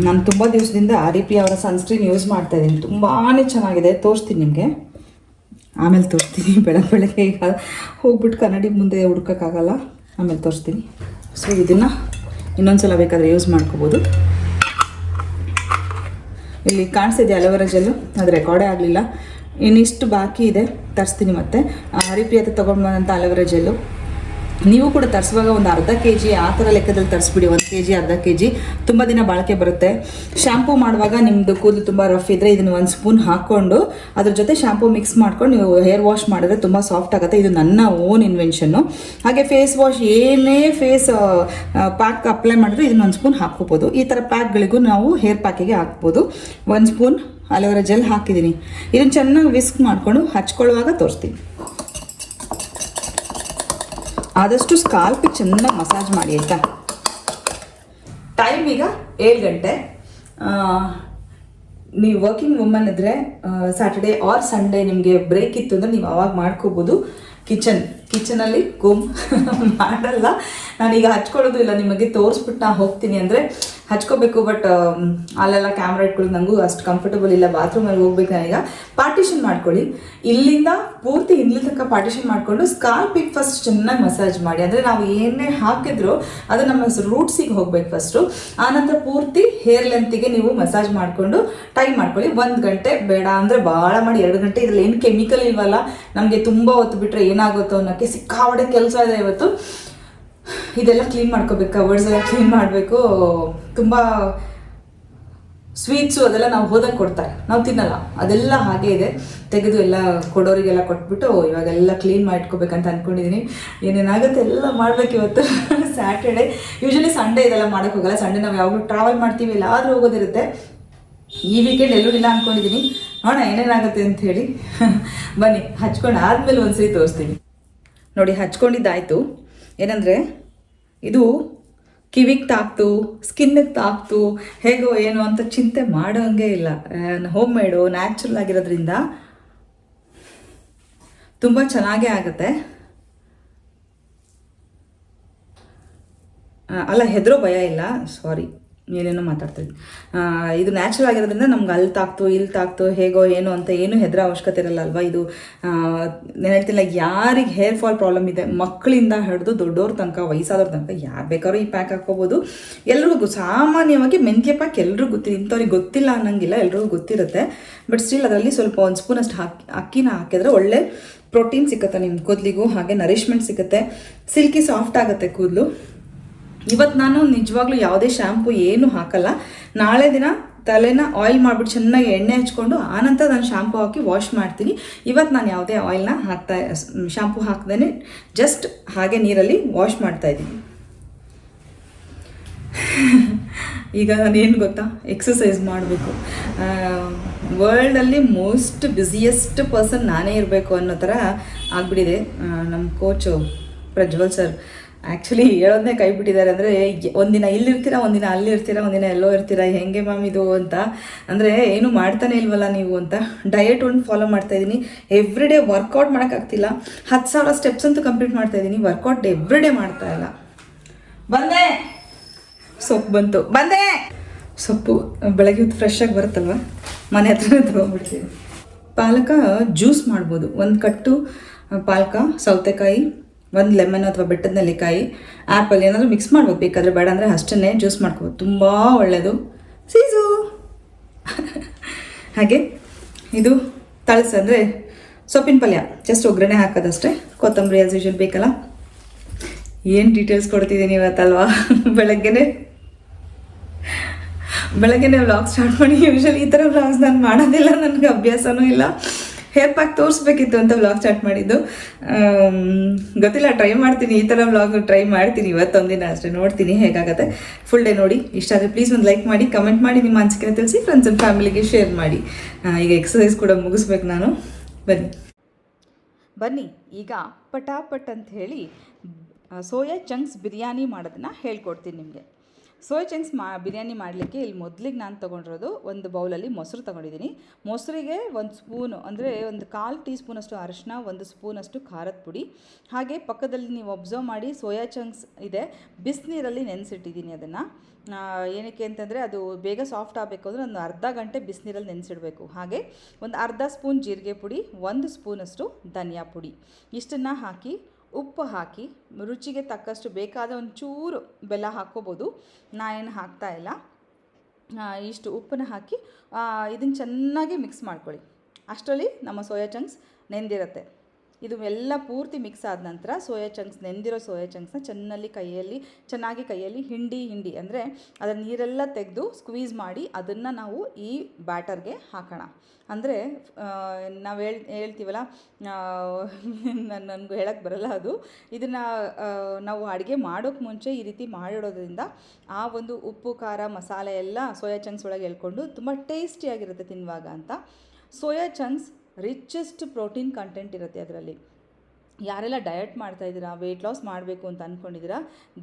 ನಾನು ತುಂಬ ದಿವಸದಿಂದ ಹರಿಪ್ರಿಯಾ ಅವರ ಸನ್ಸ್ಕ್ರೀನ್ ಯೂಸ್ ಮಾಡ್ತಾ ಇದ್ದೀನಿ ತುಂಬಾ ಚೆನ್ನಾಗಿದೆ. ತೋರಿಸ್ತೀನಿ ನಿಮಗೆ. ಆಮೇಲೆ ತೋರಿಸ್ತೀನಿ. ಬೆಳಗ್ಗೆ ಬೆಳಗ್ಗೆ ಈಗ ಹೋಗ್ಬಿಟ್ಟು ಕನ್ನಡಿ ಮುಂದೆ ಹುಡ್ಕೋಕ್ಕಾಗಲ್ಲ. ಆಮೇಲೆ ತೋರಿಸ್ತೀನಿ. ಸೊ ಇದನ್ನು ಇನ್ನೊಂದ್ಸಲ ಬೇಕಾದರೆ ಯೂಸ್ ಮಾಡ್ಕೋಬೋದು. ಇಲ್ಲಿ ಕಾಣಿಸ್ತಿದೆ ಅಲೋವೆರಾ ಜೆಲ್ಲು ಅದು ರೆಕಾರ್ಡೇ ಆಗಲಿಲ್ಲ. ಇನ್ನಿಷ್ಟು ಬಾಕಿ ಇದೆ. ತರಿಸ್ತೀನಿ ಮತ್ತೆ. ಆ ರೀತಿ ಅದು ತೊಗೊಂಡು ಬಂದಂಥ ಅಲೋವೆರಾ ಜೆಲ್ಲು ನೀವು ಕೂಡ ತರಿಸುವಾಗ ಒಂದು ಅರ್ಧ ಕೆ ಜಿ ಆ ಥರ ಲೆಕ್ಕದಲ್ಲಿ ತರಿಸ್ಬಿಡಿ, ಒಂದು ಕೆ ಜಿ ಅರ್ಧ ಕೆ ಜಿ ತುಂಬ ದಿನ ಬಾಳಿಕೆ ಬರುತ್ತೆ. ಶ್ಯಾಂಪೂ ಮಾಡುವಾಗ ನಿಮ್ಮದು ಕೂದಲು ತುಂಬ ರಫ್ ಇದ್ದರೆ ಇದನ್ನು ಒಂದು ಸ್ಪೂನ್ ಹಾಕ್ಕೊಂಡು ಅದ್ರ ಜೊತೆ ಶ್ಯಾಂಪೂ ಮಿಕ್ಸ್ ಮಾಡ್ಕೊಂಡು ನೀವು ಹೇರ್ ವಾಶ್ ಮಾಡಿದ್ರೆ ತುಂಬ ಸಾಫ್ಟ್ ಆಗುತ್ತೆ. ಇದು ನನ್ನ ಓನ್ ಇನ್ವೆನ್ಷನ್ನು ಹಾಗೆ ಫೇಸ್ ವಾಶ್ ಏನೇ ಫೇಸ್ ಪ್ಯಾಕ್ ಅಪ್ಲೈ ಮಾಡಿದ್ರೆ ಇದನ್ನ ಒಂದು ಸ್ಪೂನ್ ಹಾಕ್ಕೋಬೋದು. ಈ ಥರ ಪ್ಯಾಕ್ಗಳಿಗೂ ನಾವು ಹೇರ್ ಪ್ಯಾಕಿಗೆ ಹಾಕ್ಬೋದು. ಒಂದು ಸ್ಪೂನ್ ಅಲೋವೆರಾ ಜೆಲ್ ಹಾಕಿದ್ದೀನಿ. ಇದನ್ನು ಚೆನ್ನಾಗಿ ವಿಸ್ಕ್ ಮಾಡಿಕೊಂಡು ಹಚ್ಕೊಳ್ಳುವಾಗ ತೋರಿಸ್ತೀನಿ. ಆದಷ್ಟು ಸ್ಕಾಲ್ಪಿಗೆ ಚೆನ್ನಾಗಿ ಮಸಾಜ್ ಮಾಡಿ ಆಯಿತಾ? ಟೈಮ್ ಈಗ ಏಳು ಗಂಟೆ. ನೀವು ವರ್ಕಿಂಗ್ ವುಮನ್ ಇದ್ದರೆ ಸ್ಯಾಟರ್ಡೇ ಆರ್ ಸಂಡೇ ನಿಮಗೆ ಬ್ರೇಕ್ ಇತ್ತು ಅಂದರೆ ನೀವು ಅವಾಗ ಮಾಡ್ಕೋಬೋದು. ಕಿಚನ್ ಕಿಚನಲ್ಲಿ ಗುಮ್ ಮಾಡಲ್ಲ. ನಾನೀಗ ಹಚ್ಕೊಳ್ಳೋದು ಇಲ್ಲ, ನಿಮಗೆ ತೋರಿಸ್ಬಿಟ್ಟು ನಾ ಹೋಗ್ತೀನಿ ಅಂದರೆ ಹಚ್ಕೋಬೇಕು ಬಟ್ ಅಲ್ಲೆಲ್ಲ ಕ್ಯಾಮ್ರಾ ಇಟ್ಕೊಳ್ಳಿ ನನಗೂ ಅಷ್ಟು ಕಂಫರ್ಟಬಲ್ ಇಲ್ಲ. ಬಾತ್ರೂಮಲ್ಲಿ ಹೋಗ್ಬೇಕು ನಾನೀಗ. ಪಾರ್ಟಿಷನ್ ಮಾಡ್ಕೊಳ್ಳಿ. ಇಲ್ಲಿಂದ ಪೂರ್ತಿ ಇಲ್ಲಿ ತನಕ ಪಾರ್ಟಿಷನ್ ಮಾಡಿಕೊಂಡು ಸ್ಕಾಲ್ಪಿಗೆ ಫಸ್ಟ್ ಚೆನ್ನಾಗಿ ಮಸಾಜ್ ಮಾಡಿ. ಅಂದರೆ ನಾವು ಏನೇ ಹಾಕಿದ್ರು ಅದು ನಮ್ಮ ರೂಟ್ಸಿಗೆ ಹೋಗ್ಬೇಕು ಫಸ್ಟು ಆನಂತರ ಪೂರ್ತಿ ಹೇರ್ ಲೆಂತಿಗೆ ನೀವು ಮಸಾಜ್ ಮಾಡಿಕೊಂಡು ಟೈಮ್ ಮಾಡ್ಕೊಳ್ಳಿ. ಒಂದು ಗಂಟೆ ಬೇಡ ಅಂದರೆ ಭಾಳ ಮಾಡಿ. ಎರಡು ಗಂಟೆ ಇದ್ರಲ್ಲಿ ಏನು ಕೆಮಿಕಲ್ ಇಲ್ವಲ್ಲ? ನಮಗೆ ತುಂಬ ಹೊತ್ತು ಬಿಟ್ಟರೆ ಏನಾಗುತ್ತೋ ಅನ್ನೋಕ್ಕೆ ಸಿಕ್ಕಾಪಟ್ಟೆ ಕೆಲಸ ಇದೆ ಇವತ್ತು. ಇದೆಲ್ಲ ಕ್ಲೀನ್ ಮಾಡ್ಕೋಬೇಕು ಕವರ್ಸ್ ಎಲ್ಲ ಕ್ಲೀನ್ ಮಾಡಬೇಕು. ತುಂಬ ಸ್ವೀಟ್ಸು ಅದೆಲ್ಲ ನಾವು ಹೋದಾಗ ಕೊಡ್ತಾರೆ. ನಾವು ತಿನ್ನಲ್ಲ. ಅದೆಲ್ಲ ಹಾಗೆ ಇದೆ. ತೆಗೆದು ಎಲ್ಲ ಕೊಡೋರಿಗೆಲ್ಲ ಕೊಟ್ಬಿಟ್ಟು ಇವಾಗೆಲ್ಲ ಕ್ಲೀನ್ ಮಾಡ್ಕೋಬೇಕಂತ ಅಂದ್ಕೊಂಡಿದ್ದೀನಿ ಏನೇನಾಗುತ್ತೆ ಎಲ್ಲ ಮಾಡ್ಬೇಕು ಇವತ್ತು. ಸ್ಯಾಟರ್ಡೆ ಯೂಶಲಿ ಸಂಡೇ ಇದೆಲ್ಲ ಮಾಡೋಕ್ಕೆ ಹೋಗಲ್ಲ. ಸಂಡೇ ನಾವು ಯಾವಾಗಲೂ ಟ್ರಾವೆಲ್ ಮಾಡ್ತೀವಿ. ಎಲ್ಲಾದರೂ ಹೋಗೋದಿರುತ್ತೆ. ಈ ವೀಕೆಂಡ್ ಎಲ್ಲೂ ಇಲ್ಲ ಅಂದ್ಕೊಂಡಿದ್ದೀನಿ ನೋಡೋಣ ಏನೇನಾಗುತ್ತೆ ಅಂತ ಹೇಳಿ. ಬನ್ನಿ, ಹಚ್ಕೊಂಡು ಆದಮೇಲೆ ಒಂದ್ಸರಿ ತೋರಿಸ್ತೀನಿ. ನೋಡಿ, ಹಚ್ಕೊಂಡಿದ್ದಾಯಿತು. ಏನಂದರೆ ಇದು ಕಿವಿಗೆ ತಾಕ್ತು, ಸ್ಕಿನ್ನಿಗೆ ತಾಕ್ತು, ಹೇಗೋ ಏನು ಅಂತ ಚಿಂತೆ ಮಾಡೋಂಗೆ ಇಲ್ಲ. ಹೋಮ್ ಮೇಡು ನ್ಯಾಚುರಲ್ ಆಗಿರೋದ್ರಿಂದ ತುಂಬ ಚೆನ್ನಾಗೇ ಆಗುತ್ತೆ. ಅಲ್ಲ, ಹೆದರೋ ಭಯ ಇಲ್ಲ. ಸಾರಿ ಏನೇನೋ ಮಾತಾಡ್ತೀವಿ ಇದು ನ್ಯಾಚುರಲ್ ಆಗಿರೋದ್ರಿಂದ ನಮ್ಗೆ ಅಲ್ಲಿ ತಾಕ್ತು ಇಲ್ಲಿ ತಾಕ್ತು ಹೇಗೋ, ಏನೋ ಅಂತ ಏನು ಹೆದರ ಅವಶ್ಯಕತೆ ಇರಲ್ಲ ಅಲ್ವಾ? ಇದು ನಾನು ಹೇಳ್ತಿಲ್ಲ ಯಾರಿಗೆ ಹೇರ್ ಫಾಲ್ ಪ್ರಾಬ್ಲಮ್ ಇದೆ ಮಕ್ಕಳಿಂದ ಹಿಡಿದು ದೊಡ್ಡವ್ರ ತನಕ ವಯಸ್ಸಾದವ್ರ ತನಕ, ಯಾರು ಬೇಕಾದ್ರೂ ಈ ಪ್ಯಾಕ್ ಹಾಕ್ಕೋಬೋದು. ಎಲ್ರಿಗೂ ಸಾಮಾನ್ಯವಾಗಿ ಮೆಂತ್ಯ ಪ್ಯಾಕ್ ಎಲ್ರಿಗೂ ಗೊತ್ತಿದೆ ಇಂಥವ್ರಿಗೆ ಗೊತ್ತಿಲ್ಲ ಅನ್ನಂಗಿಲ್ಲ, ಎಲ್ರಿಗೂ ಗೊತ್ತಿರುತ್ತೆ. ಬಟ್ ಸ್ಟಿಲ್ ಅದರಲ್ಲಿ ಸ್ವಲ್ಪ ಒಂದು ಸ್ಪೂನ್ ಅಷ್ಟು ಹಾಕಿ, ಅಕ್ಕಿನ ಹಾಕಿದ್ರೆ ಒಳ್ಳೆ ಪ್ರೋಟೀನ್ ಸಿಗುತ್ತೆ ನಿಮ್ಮ ಕೂದಲಿಗೂ, ಹಾಗೆ ನರಿಷ್ಮೆಂಟ್ ಸಿಗುತ್ತೆ ಸಿಲ್ಕಿ ಸಾಫ್ಟ್ ಆಗುತ್ತೆ ಕೂದಲು. ಇವತ್ತು ನಾನು ನಿಜವಾಗ್ಲೂ ಯಾವುದೇ ಶ್ಯಾಂಪು ಏನು ಹಾಕಲ್ಲ. ನಾಳೆ ದಿನ ತಲೆನ ಆಯಿಲ್ ಮಾಡಿಬಿಟ್ಟು ಚೆನ್ನಾಗಿ ಎಣ್ಣೆ ಹಚ್ಕೊಂಡು ಆನಂತರ ನಾನು ಶ್ಯಾಂಪು ಹಾಕಿ ವಾಶ್ ಮಾಡ್ತೀನಿ. ಇವತ್ತು ನಾನು ಯಾವುದೇ ಆಯಿಲ್ನ ಹಾಕ್ತಾ ಶ್ಯಾಂಪು ಹಾಕ್ದೇ ಜಸ್ಟ್ ಹಾಗೆ ನೀರಲ್ಲಿ ವಾಶ್ ಮಾಡ್ತಾ ಇದ್ದೀನಿ. ಈಗ ನಾನೇನು ಗೊತ್ತಾ? ಎಕ್ಸಸೈಸ್ ಮಾಡಬೇಕು. ವರ್ಲ್ಡಲ್ಲಿ ಮೋಸ್ಟ್ ಬ್ಯುಸಿಯೆಸ್ಟ್ ಪರ್ಸನ್ ನಾನೇ ಇರಬೇಕು ಅನ್ನೋ ಥರ ಆಗಿಬಿಟ್ಟಿದೆ ನಮ್ಮ ಕೋಚು ಪ್ರಜ್ವಲ್ ಸರ್ ಆ್ಯಕ್ಚುಲಿ ಹೇಳೋದನ್ನೇ ಕೈ ಬಿಟ್ಟಿದ್ದಾರೆ ಅಂದರೆ ಒಂದಿನ ಇಲ್ಲಿರ್ತೀರಾ ಒಂದಿನ ಅಲ್ಲಿ ಇರ್ತೀರಾ ಒಂದಿನ ಎಲ್ಲೋ ಇರ್ತೀರಾ, ಹೆಂಗೆ ಮ್ಯಾಮ್ ಇದು ಅಂತ. ಅಂದರೆ, ಏನು ಮಾಡ್ತಾನೆ ಇಲ್ವಲ್ಲ ನೀವು ಅಂತ. ಡಯಟ್ ಒಂದು ಫಾಲೋ ಮಾಡ್ತಾ ಇದ್ದೀನಿ. ಎವ್ರಿ ಡೇ ವರ್ಕೌಟ್ ಮಾಡೋಕ್ಕಾಗ್ತಿಲ್ಲ ಹತ್ತು ಸಾವಿರ ಸ್ಟೆಪ್ಸ್ ಅಂತೂ ಕಂಪ್ಲೀಟ್ ಮಾಡ್ತಾ ಇದ್ದೀನಿ. ವರ್ಕೌಟ್ ಎವ್ರಿ ಡೇ ಮಾಡ್ತಾ ಇಲ್ಲ. ಬಂದೆ! ಸೊಪ್ಪು ಬಂತು. ಬಂದೆ! ಸೊಪ್ಪು ಬೆಳಗ್ಗೆ ಹೊತ್ತು ಫ್ರೆಶ್ ಆಗಿ ಬರುತ್ತಲ್ವ? ಮನೆ ಹತ್ರನೇ ತೊಗೊಂಡ್ಬಿಡ್ತೀವಿ ಪಾಲಕ ಜ್ಯೂಸ್ ಮಾಡ್ಬೋದು. ಒಂದು ಕಟ್ಟು ಪಾಲಕ, ಸೌತೆಕಾಯಿ ಒಂದು ಲೆಮನ್ ಅಥವಾ ಬೆಟ್ಟದ ನೆಲ್ಲಿಕಾಯಿ ಆ್ಯಪಲ್ ಏನಾದರೂ ಮಿಕ್ಸ್ ಮಾಡ್ಬೇಕು ಬೇಕಾದರೆ. ಬೇಡ ಅಂದರೆ ಅಷ್ಟನ್ನೇ ಜ್ಯೂಸ್ ಮಾಡ್ಕೋಬೋದು. ತುಂಬ ಒಳ್ಳೆಯದು ಸೀಸು ಹಾಗೆ, ಇದು ತಳಸ ಅಂದರೆ ಸೊಪ್ಪಿನ ಪಲ್ಯ. ಜಸ್ಟ್ ಒಗ್ಗರಣೆ ಹಾಕೋದಷ್ಟೇ. ಕೊತ್ತಂಬರಿ ಆಸ್ ಯೂಶಲ್ ಬೇಕಲ್ಲ? ಏನು ಡೀಟೇಲ್ಸ್ ಕೊಡ್ತಿದ್ದೀನಿ ಇವತ್ತಲ್ವಾ? ಬೆಳಗ್ಗೆನೆ. ಬೆಳಗ್ಗೆನೆ ವ್ಲಾಗ್ ಸ್ಟಾರ್ಟ್ ಮಾಡಿ. ಯೂಶಲಿ ಈ ಥರ ವ್ಲಾಗ್ಸ್ ನಾನು ಮಾಡೋದಿಲ್ಲ. ನನಗೆ ಅಭ್ಯಾಸನೂ ಇಲ್ಲ. ಹೇರ್ ಪ್ಯಾಕ್ ತೋರಿಸ್ಬೇಕಿತ್ತು ಅಂತ ವ್ಲಾಗ್ ಸ್ಟಾರ್ಟ್ ಮಾಡಿದ್ದು. ಗೊತ್ತಿಲ್ಲ ಟ್ರೈ ಮಾಡ್ತೀನಿ. ಈ ಥರ ವ್ಲಾಗ್ ಟ್ರೈ ಮಾಡ್ತೀನಿ. ಇವತ್ತೊಂದಿನ ಅಷ್ಟೇ. ನೋಡ್ತೀನಿ ಹೇಗಾಗತ್ತೆ. ಫುಲ್ ಡೇ ನೋಡಿ. ಇಷ್ಟ ಆದರೆ ಪ್ಲೀಸ್ ಒಂದು ಲೈಕ್ ಮಾಡಿ ಕಮೆಂಟ್ ಮಾಡಿ, ನಿಮ್ಮ ಅನಿಸಿಕೆನ ತಿಳಿಸಿ ಫ್ರೆಂಡ್ಸ್ ಆ್ಯಂಡ್ ಫ್ಯಾಮಿಲಿಗೆ ಶೇರ್ ಮಾಡಿ. ಈಗ ಎಕ್ಸಸೈಸ್ ಕೂಡ ಮುಗಿಸ್ಬೇಕು ನಾನು. ಬನ್ನಿ. ಬನ್ನಿ. ಈಗ ಪಟಾಪಟ್ ಅಂತ ಹೇಳಿ ಸೋಯಾ ಚಂಕ್ಸ್ ಬಿರಿಯಾನಿ ಮಾಡೋದನ್ನ ಹೇಳ್ಕೊಡ್ತೀನಿ ನಿಮಗೆ. ಸೋಯಾ ಚಂಕ್ಸ್ ಮಾ, ಬಿರಿಯಾನಿ ಮಾಡಲಿಕ್ಕೆ ಇಲ್ಲಿ ಮೊದಲಿಗೆ ನಾನು ತೊಗೊಂಡಿರೋದು ಒಂದು ಬೌಲಲ್ಲಿ ಮೊಸರು ತೊಗೊಂಡಿದ್ದೀನಿ. ಮೊಸರಿಗೆ ಒಂದು ಸ್ಪೂನು, ಅಂದರೆ ಒಂದು ಕಾಲು ಟೀ ಸ್ಪೂನಷ್ಟು ಅರಶಿನ, ಒಂದು ಸ್ಪೂನಷ್ಟು ಖಾರದ ಪುಡಿ. ಹಾಗೆ ಪಕ್ಕದಲ್ಲಿ ನೀವು ಒಬ್ಸರ್ವ್ ಮಾಡಿ ಸೋಯಾ ಚಂಕ್ಸ್ ಇದೆ ಬಿಸಿನೀರಲ್ಲಿ ನೆನೆಸಿಟ್ಟಿದ್ದೀನಿ ಅದನ್ನು. ಏನಕ್ಕೆ ಅಂತಂದರೆ ಅದು ಬೇಗ ಸಾಫ್ಟ್ ಆಗಬೇಕು ಅಂದರೆ ಒಂದು ಅರ್ಧ ಗಂಟೆ ಬಿಸಿನೀರಲ್ಲಿ ನೆನೆಸಿಡಬೇಕು. ಹಾಗೆ ಒಂದು ಅರ್ಧ ಸ್ಪೂನ್ ಜೀರಿಗೆ ಪುಡಿ, ಒಂದು ಸ್ಪೂನಷ್ಟು ಧನಿಯಾ ಪುಡಿ. ಇಷ್ಟನ್ನು ಹಾಕಿ ಉಪ್ಪು ಹಾಕಿ ರುಚಿಗೆ ತಕ್ಕಷ್ಟು ಬೇಕಾದ ಒಂದು ಚೂರು ಬೆಲ್ಲ ಹಾಕ್ಕೋಬೋದು. ನಾನೇನು ಹಾಕ್ತಾ ಇಲ್ಲ. ಇಷ್ಟು ಉಪ್ಪನ್ನು ಹಾಕಿ ಇದನ್ನು ಚೆನ್ನಾಗಿ ಮಿಕ್ಸ್ ಮಾಡ್ಕೊಳ್ಳಿ. ಅಷ್ಟರಲ್ಲಿ ನಮ್ಮ ಸೋಯಾ ಚಂಕ್ಸ್ ನೆಂದಿರುತ್ತೆ. ಇದು ಎಲ್ಲ ಪೂರ್ತಿ ಮಿಕ್ಸ್ ಆದ ನಂತರ ಸೋಯಾ ಚಂಕ್ಸ್, ನೆಂದಿರೋ ಸೋಯಾ ಚಂಕ್ಸ್ನ ಚೆನ್ನಲ್ಲಿ ಕೈಯಲ್ಲಿ, ಚೆನ್ನಾಗಿ ಕೈಯಲ್ಲಿ ಹಿಂಡಿ ಹಿಂಡಿ ಅಂದರೆ ಅದರ ನೀರೆಲ್ಲ ತೆಗೆದು ಸ್ಕ್ವೀಸ್ ಮಾಡಿ ಅದನ್ನು ನಾವು ಈ ಬ್ಯಾಟರ್ಗೆ ಹಾಕೋಣ. ಅಂದರೆ ನಾವು ಹೇಳ್, ಹೇಳ್ತೀವಲ್ಲ ನನಗೂ ಹೇಳಕ್ಕೆ ಬರಲ್ಲ ಅದು. ಇದನ್ನು ನಾವು ಅಡುಗೆ ಮಾಡೋಕ್ಕೆ ಮುಂಚೆ ಈ ರೀತಿ ಮಾಡಿಡೋದ್ರಿಂದ ಆ ಒಂದು ಉಪ್ಪು, ಖಾರ, ಮಸಾಲೆ ಎಲ್ಲ ಸೋಯಾ ಚಂಕ್ಸ್ ಒಳಗೆ ಹೇಳ್ಕೊಂಡು ತುಂಬ ಟೇಸ್ಟಿಯಾಗಿರುತ್ತೆ ತಿನ್ನುವಾಗ ಅಂತ. Soya chunks richest protein content ಇರುತ್ತೆ ಅದರಲ್ಲಿ. ಯಾರೆಲ್ಲ ಡಯಟ್ ಮಾಡ್ತಾ ಇದ್ದೀರಾ ವೆಯ್ಟ್ ಲಾಸ್ ಮಾಡಬೇಕು ಅಂತ ಅಂದ್ಕೊಂಡಿದ್ದೀರಾ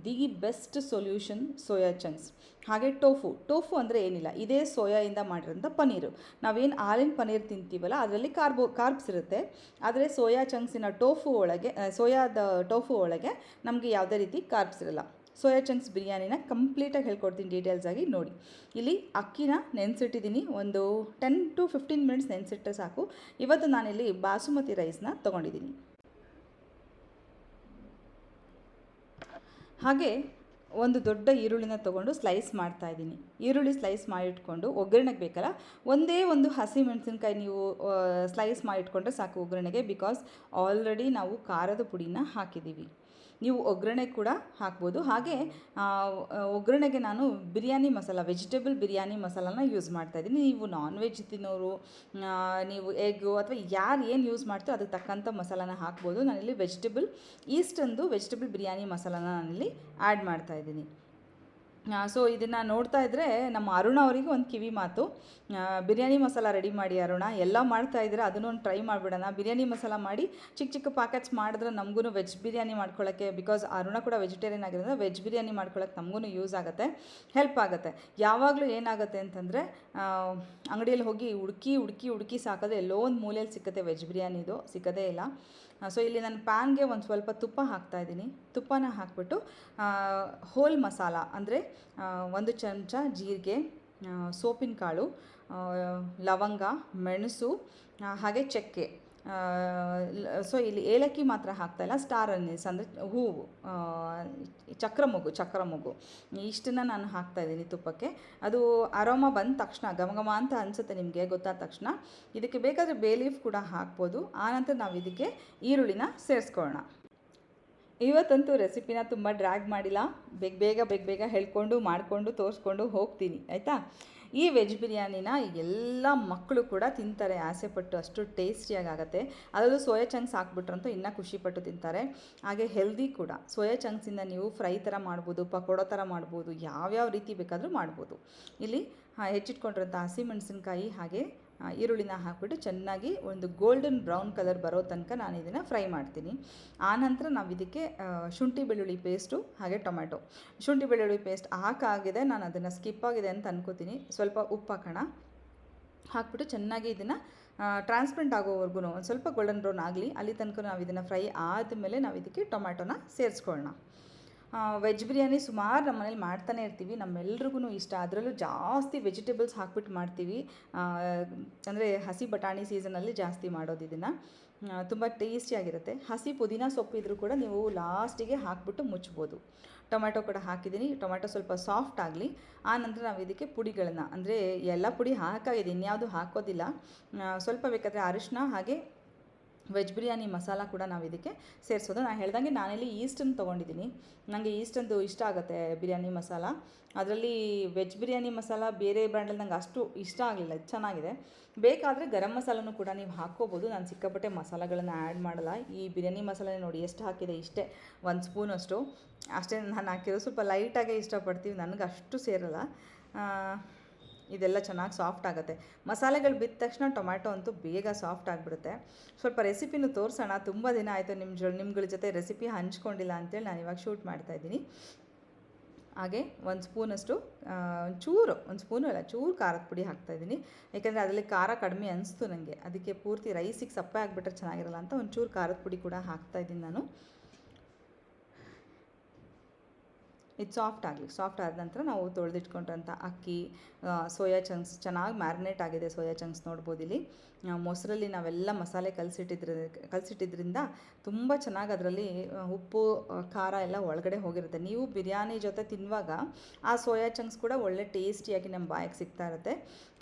the best solution soya chunks ಹಾಗೆ ಟೋಫು ಟೋಫು ಅಂದರೆ ಏನಿಲ್ಲ, ಇದೇ ಸೋಯಾಯಿಂದ ಮಾಡಿರೋಂಥ ಪನ್ನೀರು ನಾವೇನು ಹಾಲಿನ ಪನ್ನೀರ್ ತಿಂತೀವಲ್ಲ, ಅದರಲ್ಲಿ ಕಾರ್ಬೋ ಕಾರ್ಬ್ಸ್ ಇರುತ್ತೆ. ಆದರೆ ಸೋಯಾ ಚಂಕ್ಸಿನ ಟೋಫು ಒಳಗೆ ಸೋಯಾದ ಟೋಫು ಒಳಗೆ ನಮಗೆ ಯಾವುದೇ ರೀತಿ ಕಾರ್ಬ್ಸ್ ಇರಲ್ಲ. ಸೋಯಾ ಚಂಕ್ಸ್ ಬಿರಿಯಾನಿನ ಕಂಪ್ಲೀಟಾಗಿ ಹೇಳ್ಕೊಡ್ತೀನಿ ಡೀಟೇಲ್ಸ್ ಆಗಿ ನೋಡಿ. ಇಲ್ಲಿ ಅಕ್ಕಿನ ನೆನೆಸಿಟ್ಟಿದ್ದೀನಿ, ಒಂದು ಟೆನ್ ಟು ಫಿಫ್ಟೀನ್ ಮಿನಿಟ್ಸ್ ನೆನೆಸಿಟ್ಟರೆ ಸಾಕು. ಇವತ್ತು ನಾನಿಲ್ಲಿ ಬಾಸುಮತಿ ರೈಸ್ನ ತೊಗೊಂಡಿದ್ದೀನಿ. ಹಾಗೆ ಒಂದು ದೊಡ್ಡ ಈರುಳ್ಳಿನ ತೊಗೊಂಡು ಸ್ಲೈಸ್ ಮಾಡ್ತಾ ಇದ್ದೀನಿ. ಈರುಳ್ಳಿ ಸ್ಲೈಸ್ ಮಾಡಿಟ್ಕೊಂಡು ಒಗ್ಗರಣೆಗೆ ಬೇಕಲ್ಲ, ಒಂದೇ ಒಂದು ಹಸಿ ಮೆಣಸಿನ್ಕಾಯಿ ನೀವು ಸ್ಲೈಸ್ ಮಾಡಿಟ್ಕೊಂಡ್ರೆ ಸಾಕು ಒಗ್ಗರಣೆಗೆ ಬಿಕಾಸ್ ಆಲ್ರೆಡಿ ನಾವು ಖಾರದ ಪುಡಿನ ಹಾಕಿದ್ದೀವಿ. ನೀವು ಒಗ್ಗರಣೆ ಕೂಡ ಹಾಕ್ಬೋದು. ಹಾಗೆ ಒಗ್ಗರಣೆಗೆ ನಾನು ಬಿರಿಯಾನಿ ಮಸಾಲ ವೆಜಿಟೇಬಲ್ ಬಿರಿಯಾನಿ ಮಸಾಲಾನ ಯೂಸ್ ಮಾಡ್ತಾ ಇದ್ದೀನಿ. ನೀವು ನಾನ್ ವೆಜ್ ತಿನ್ನೋರು ನೀವು ಎಗ್ ಅಥವಾ ಯಾರು ಏನು ಯೂಸ್ ಮಾಡ್ತೀರೋ ಅದಕ್ಕೆ ತಕ್ಕಂಥ ಮಸಾಲಾನ ಹಾಕ್ಬೋದು. ನಾನಿಲ್ಲಿ ವೆಜಿಟೇಬಲ್ ಈಸ್ಟಂದು ವೆಜಿಟೇಬಲ್ ಬಿರಿಯಾನಿ ಮಸಾಲಾನ ನಾನಿಲ್ಲಿ ಆ್ಯಡ್ ಮಾಡ್ತಾ ಇದ್ದೀನಿ. ಸೊ ಇದನ್ನು ನೋಡ್ತಾ ಇದ್ದರೆ ನಮ್ಮ ಅರುಣ ಅವರಿಗೆ ಒಂದು ಕಿವಿ ಮಾತು. ಬಿರಿಯಾನಿ ಮಸಾಲ ರೆಡಿ ಮಾಡಿ ಅರುಣ. ಎಲ್ಲ ಮಾಡ್ತಾ ಇದ್ದರೆ ಅದನ್ನು ಒಂದು ಟ್ರೈ ಮಾಡಿಬಿಡೋಣ. ಬಿರಿಯಾನಿ ಮಸಾಲ ಮಾಡಿ ಚಿಕ್ಕ ಚಿಕ್ಕ ಪ್ಯಾಕೆಟ್ಸ್ ಮಾಡಿದ್ರೆ ನಮಗೂ ವೆಜ್ ಬಿರಿಯಾನಿ ಮಾಡ್ಕೊಳ್ಳೋಕ್ಕೆ ಬಿಕಾಸ್ ಅರುಣ ಕೂಡ ವೆಜಿಟೇರಿಯನ್ ಆಗಿರೋದ್ರಿಂದ ವೆಜ್ ಬಿರಿಯಾನಿ ಮಾಡ್ಕೊಳ್ಳೋಕೆ ನಮಗೂ ಯೂಸ್ ಆಗುತ್ತೆ ಹೆಲ್ಪ್ ಆಗುತ್ತೆ. ಯಾವಾಗಲೂ ಏನಾಗುತ್ತೆ ಅಂತಂದರೆ ಅಂಗಡಿಯಲ್ಲಿ ಹೋಗಿ ಹುಡುಕಿ ಹುಡುಕಿ ಹುಡುಕಿ ಸಾಕಿದ್ರೆ ಎಲ್ಲೋ ಒಂದು ಮೂಲೆಯಲ್ಲಿ ಸಿಕ್ಕತ್ತೆ ವೆಜ್ ಬಿರಿಯಾನಿದು. ಸಿಕ್ಕದೇ ಇಲ್ಲ. ಸೊ ಇಲ್ಲಿ ನಾನು ಪ್ಯಾನ್ಗೆ ಒಂದು ಸ್ವಲ್ಪ ತುಪ್ಪ ಹಾಕ್ತಾ ಇದ್ದೀನಿ. ತುಪ್ಪನ ಹಾಕ್ಬಿಟ್ಟು ಹೋಲ್ ಮಸಾಲ ಅಂದರೆ ಒಂದು ಚಮಚ ಜೀರಿಗೆ ಸೋಪಿನ ಕಾಳು ಲವಂಗ, ಮೆಣಸು ಹಾಗೆ ಚಕ್ಕೆ. ಸೊ ಇಲ್ಲಿ ಏಲಕ್ಕಿ ಮಾತ್ರ ಹಾಕ್ತಾಯಿಲ್ಲ ಸ್ಟಾರ್ ಅನ್ನಿಸ್ ಅಂದರೆ ಹೂವು ಆ, ಚಕ್ರಮೊಗ್ಗು ಚಕ್ರಮೊಗ್ಗು. ಇಷ್ಟನ್ನು ನಾನು ಹಾಕ್ತಾ ಇದ್ದೀನಿ ತುಪ್ಪಕ್ಕೆ. ಅದು ಅರೋಮ ಬಂದ ತಕ್ಷಣ ಗಮಗಮ ಅಂತ ಅನಿಸುತ್ತೆ ನಿಮಗೆ ಗೊತ್ತಾದ ತಕ್ಷಣ. ಇದಕ್ಕೆ ಬೇಕಾದರೆ ಬೇ ಲೀಫ್ ಕೂಡ ಹಾಕ್ಬೋದು. ಆನಂತರ ನಾವು ಇದಕ್ಕೆ ಈರುಳ್ಳಿನ ಸೇರಿಸ್ಕೊಳ್ಳೋಣ. ಇವತ್ತಂತೂ ರೆಸಿಪಿನ ತುಂಬ ಡ್ರ್ಯಾಗ್ ಮಾಡಿಲ್ಲ. ಬೇಗ ಬೇಗ ಬೇಗ ಬೇಗ ಹೇಳ್ಕೊಂಡು ಮಾಡಿಕೊಂಡು ತೋರಿಸ್ಕೊಂಡು ಹೋಗ್ತೀನಿ ಆಯಿತಾ? ಈ ವೆಜ್ ಬಿರಿಯಾನಿನ ಎಲ್ಲ ಮಕ್ಕಳು ಕೂಡ ತಿಂತಾರೆ ಆಸೆಪಟ್ಟು ಅಷ್ಟು ಟೇಸ್ಟಿಯಾಗಿ ಆಗುತ್ತೆ ಅದರಲ್ಲೂ ಸೋಯಾ ಚಂಕ್ಸ್ ಹಾಕ್ಬಿಟ್ರಂತೂ ಇನ್ನೂ ಖುಷಿಪಟ್ಟು ತಿಂತಾರೆ. ಹಾಗೆ ಹೆಲ್ದಿ ಕೂಡ. ಸೋಯಾ ಚಂಕ್ಸಿಂದ ನೀವು ಫ್ರೈ ಥರ ಮಾಡ್ಬೋದು, ಪಕೋಡೋ ಥರ ಮಾಡ್ಬೋದು, ಯಾವ್ಯಾವ ರೀತಿ ಬೇಕಾದರೂ ಮಾಡ್ಬೋದು. ಇಲ್ಲಿ ಹೆಚ್ಚಿಟ್ಕೊಂಡಿರೋಂಥ ಹಸಿಮೆಣಸಿನ್ಕಾಯಿ ಹಾಗೆ ಈರುಳ್ಳಿನ ಹಾಕ್ಬಿಟ್ಟು ಚೆನ್ನಾಗಿ ಒಂದು ಗೋಲ್ಡನ್ ಬ್ರೌನ್ ಕಲರ್ ಬರೋ ತನಕ ನಾನು ಇದನ್ನು ಫ್ರೈ ಮಾಡ್ತೀನಿ. ಆನಂತರ ನಾವು ಇದಕ್ಕೆ ಶುಂಠಿ ಬೆಳ್ಳುಳ್ಳಿ ಪೇಸ್ಟು ಹಾಗೆ ಟೊಮ್ಯಾಟೊ. ಶುಂಠಿ ಬೆಳ್ಳುಳ್ಳಿ ಪೇಸ್ಟ್ ಹಾಕಾಗಿದೆ, ನಾನು ಅದನ್ನು ಸ್ಕಿಪ್ ಆಗಿದೆ ಅಂತ ಅನ್ಕೋತೀನಿ. ಸ್ವಲ್ಪ ಉಪ್ಪು ಹಾಕೋಣ. ಹಾಕ್ಬಿಟ್ಟು ಚೆನ್ನಾಗಿ ಇದನ್ನು ಟ್ರಾನ್ಸ್ಪರೆಂಟ್ ಆಗೋವರೆಗೂ ಒಂದು ಸ್ವಲ್ಪ ಗೋಲ್ಡನ್ ಬ್ರೌನ್ ಆಗಲಿ, ಅಲ್ಲಿ ತನಕ ನಾವು ಇದನ್ನು ಫ್ರೈ ಆದಮೇಲೆ ನಾವು ಇದಕ್ಕೆ ಟೊಮ್ಯಾಟೊನ ಸೇರಿಸ್ಕೊಳ್ಳೋಣ ವೆಜ್ ಬಿರಿಯಾನಿ ಸುಮಾರು ನಮ್ಮ ಮನೇಲಿ ಮಾಡ್ತಾನೆ ಇರ್ತೀವಿ. ನಮ್ಮೆಲ್ರಿಗೂ ಇಷ್ಟ. ಅದರಲ್ಲೂ ಜಾಸ್ತಿ ವೆಜಿಟೇಬಲ್ಸ್ ಹಾಕ್ಬಿಟ್ಟು ಮಾಡ್ತೀವಿ. ಅಂದರೆ ಹಸಿ ಬಟಾಣಿ ಸೀಸನಲ್ಲಿ ಜಾಸ್ತಿ ಮಾಡೋದು ಇದನ್ನು. ತುಂಬ ಟೇಸ್ಟಿಯಾಗಿರುತ್ತೆ ಹಸಿ ಪುದೀನ ಸೊಪ್ಪು ಇದ್ದರೂ ಕೂಡ ನೀವು ಲಾಸ್ಟಿಗೆ ಹಾಕ್ಬಿಟ್ಟು ಮುಚ್ಬೋದು. ಟೊಮ್ಯಾಟೊ ಕೂಡ ಹಾಕಿದ್ದೀನಿ. ಟೊಮ್ಯಾಟೊ ಸ್ವಲ್ಪ ಸಾಫ್ಟ್ ಆಗಲಿ. ಆ ನಂತರ ನಾವು ಇದಕ್ಕೆ ಪುಡಿಗಳನ್ನು, ಅಂದರೆ ಎಲ್ಲ ಪುಡಿ ಹಾಕಾಗಿದೆ. ಇನ್ಯಾವುದು ಹಾಕೋದಿಲ್ಲ. ಸ್ವಲ್ಪ ಬೇಕಾದರೆ ಅರಿಶಿನ ಹಾಗೆ ವೆಜ್ ಬಿರಿಯಾನಿ ಮಸಾಲ ಕೂಡ ನಾವು ಇದಕ್ಕೆ ಸೇರಿಸೋದು. ನಾನು ಹೇಳ್ದಂಗೆ ನಾನಿಲ್ಲಿ ಈಸ್ಟನ್ನು ತೊಗೊಂಡಿದ್ದೀನಿ. ನನಗೆ ಈಸ್ಟಂದು ಇಷ್ಟ ಆಗುತ್ತೆ ಬಿರಿಯಾನಿ ಮಸಾಲ. ಅದರಲ್ಲಿ ವೆಜ್ ಬಿರಿಯಾನಿ ಮಸಾಲ ಬೇರೆ ಬ್ರ್ಯಾಂಡಲ್ಲಿ ನಂಗೆ ಅಷ್ಟು ಇಷ್ಟ ಆಗಲಿಲ್ಲ. ಚೆನ್ನಾಗಿದೆ. ಬೇಕಾದರೆ ಗರಂ ಮಸಾಲನೂ ಕೂಡ ನೀವು ಹಾಕ್ಕೋಬೋದು. ನಾನು ಸಿಕ್ಕಾಪಟ್ಟೆ ಮಸಾಲಗಳನ್ನು ಆ್ಯಡ್ ಮಾಡಲ್ಲ. ಈ ಬಿರಿಯಾನಿ ಮಸಾಲೆ ನೋಡಿ ಎಷ್ಟು ಹಾಕಿದೆ ಇಷ್ಟೇ. ಒಂದು ಸ್ಪೂನಷ್ಟು ಅಷ್ಟೇ. ನಾನು ಹಾಕಿರೋ ಸ್ವಲ್ಪ ಲೈಟಾಗೇ ಇಷ್ಟಪಡ್ತೀವಿ. ನನಗೆ ಅಷ್ಟು ಸೇರಲ್ಲ. ಇದೆಲ್ಲ ಚೆನ್ನಾಗಿ ಸಾಫ್ಟ್ ಆಗುತ್ತೆ. ಮಸಾಲೆಗಳು ಬಿದ್ದ ತಕ್ಷಣ ಟೊಮ್ಯಾಟೊ ಅಂತೂ ಬೇಗ ಸಾಫ್ಟ್ ಆಗಿಬಿಡುತ್ತೆ. ಸ್ವಲ್ಪ ರೆಸಿಪಿನೂ ತೋರಿಸೋಣ. ತುಂಬ ದಿನ ಆಯಿತು ನಿಮ್ಮ ಜೊ, ನಿಮ್ಗಳ ಜೊತೆ ರೆಸಿಪಿ ಹಂಚ್ಕೊಂಡಿಲ್ಲ ಅಂತೇಳಿ ನಾನು ಇವಾಗ ಶೂಟ್ ಮಾಡ್ತಾಯಿದ್ದೀನಿ ಹಾಗೆ ಒಂದು ಸ್ಪೂನಷ್ಟು ಚೂರು, ಒಂದು ಸ್ಪೂನು ಅಲ್ಲ, ಚೂರು ಖಾರದ ಪುಡಿ ಹಾಕ್ತಾಯಿದ್ದೀನಿ ಯಾಕೆಂದರೆ ಅದರಲ್ಲಿ ಖಾರ ಕಡಿಮೆ ಅನಿಸ್ತು ನನಗೆ ಅದಕ್ಕೆ ಪೂರ್ತಿ ರೈಸಿಗೆ ಸಪ್ಪೆ ಆಗಿಬಿಟ್ರೆ ಚೆನ್ನಾಗಿರಲ್ಲ ಅಂತ ಒಂದು ಚೂರು ಖಾರದ ಪುಡಿ ಕೂಡ ಹಾಕ್ತಾಯಿದ್ದೀನಿ ನಾನು. ಇದು ಸಾಫ್ಟ್ ಆಗಲಿ, ಸಾಫ್ಟ್ ಆದ ನಂತರ ನಾವು ತೊಳೆದಿಟ್ಕೊಂಡಂಥ ಅಕ್ಕಿ ಸೋಯಾ ಚಂಕ್ಸ್ ಚೆನ್ನಾಗಿ ಮ್ಯಾರಿನೇಟ್ ಆಗಿದೆ ಸೋಯಾ ಚಂಕ್ಸ್ ನೋಡ್ಬೋದು ಇಲ್ಲಿ. ಮೊಸರಲ್ಲಿ ನಾವೆಲ್ಲ ಮಸಾಲೆ ಕಲಸಿಟ್ಟಿದ್ರ, ಕಲಸಿಟ್ಟಿದ್ರಿಂದ ತುಂಬ ಚೆನ್ನಾಗಿ ಅದರಲ್ಲಿ ಉಪ್ಪು ಖಾರ ಎಲ್ಲ ಒಳಗಡೆ ಹೋಗಿರುತ್ತೆ. ನೀವು ಬಿರಿಯಾನಿ ಜೊತೆ ತಿನ್ನುವಾಗ ಆ ಸೋಯಾ ಚಂಕ್ಸ್ ಕೂಡ ಒಳ್ಳೆ ಟೇಸ್ಟಿಯಾಗಿ ನಮ್ಮ ಬಾಯಿಗೆ ಸಿಗ್ತಾ ಇರುತ್ತೆ.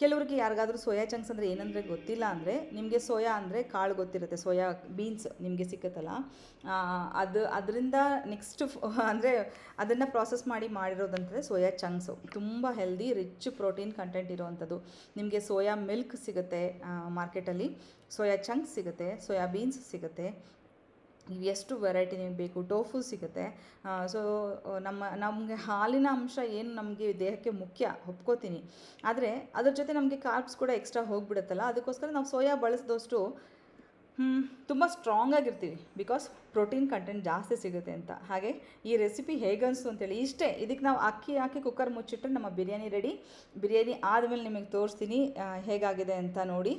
ಕೆಲವ್ರಿಗೆ ಯಾರಿಗಾದರೂ ಸೋಯಾ ಚಂಕ್ಸ್ ಅಂದರೆ ಏನಂದರೆ ಗೊತ್ತಿಲ್ಲ ಅಂದರೆ ನಿಮಗೆ ಸೋಯಾ ಅಂದರೆ ಕಾಳು ಗೊತ್ತಿರುತ್ತೆ. ಸೋಯಾ ಬೀನ್ಸ್ ನಿಮಗೆ ಸಿಕ್ಕತ್ತಲ್ಲ. ಅದು, ಅದರಿಂದ ನೆಕ್ಸ್ಟ್ ಅಂದರೆ ಅದನ್ನು ಪ್ರಾಸೆಸ್ ಮಾಡಿ ಮಾಡಿರೋದಂತಂದರೆ ಸೋಯಾ ಚಂಕ್ಸು. ತುಂಬ ಹೆಲ್ದಿ ರಿಚ್ ಪ್ರೋಟೀನ್ ಕಂಟೆಂಟ್ ಇರೋವಂಥದ್ದು. ನಿಮಗೆ ಸೋಯಾ ಮಿಲ್ಕ್ ಸಿಗುತ್ತೆ ಮಾರ್ಕೆಟಲ್ಲಿ ಸೋಯಾ ಚಂಕ್ಸ್ ಸಿಗುತ್ತೆ, ಸೋಯಾ ಬೀನ್ಸ್ ಸಿಗುತ್ತೆ, ಎಷ್ಟು ವೆರೈಟಿ ನಿಮಗೆ ಬೇಕು, ಟೋಫು ಸಿಗುತ್ತೆ. ಸೊ, ನಮ್ಮ, ನಮಗೆ ಹಾಲಿನ ಅಂಶ ಏನು ನಮಗೆ ದೇಹಕ್ಕೆ ಮುಖ್ಯ, ಒಪ್ಕೋತೀನಿ. ಆದರೆ ಅದ್ರ ಜೊತೆ ನಮಗೆ ಕಾರ್ಬ್ಸ್ ಕೂಡ ಎಕ್ಸ್ಟ್ರಾ ಹೋಗಿಬಿಡುತ್ತಲ್ಲ, ಅದಕ್ಕೋಸ್ಕರ ನಾವು ಸೋಯಾ ಬಳಸಿದಷ್ಟು ತುಂಬ ಸ್ಟ್ರಾಂಗ್ ಆಗಿರ್ತೀವಿ ಬಿಕಾಸ್ ಪ್ರೋಟೀನ್ ಕಂಟೆಂಟ್ ಜಾಸ್ತಿ ಸಿಗುತ್ತೆ ಅಂತ. ಹಾಗೆ ಈ ರೆಸಿಪಿ ಹೇಗನ್ನಿಸ್ತು ಅಂತೇಳಿ ಇಷ್ಟೇ, ಇದಕ್ಕೆ ನಾವು ಅಕ್ಕಿ ಹಾಕಿ ಕುಕ್ಕರ್ ಮುಚ್ಚಿಟ್ರೆ ನಮ್ಮ ಬಿರಿಯಾನಿ ರೆಡಿ ಬಿರಿಯಾನಿ ಆದಮೇಲೆ ನಿಮಗೆ ತೋರಿಸ್ತೀನಿ ಹೇಗಾಗಿದೆ ಅಂತ ನೋಡಿ.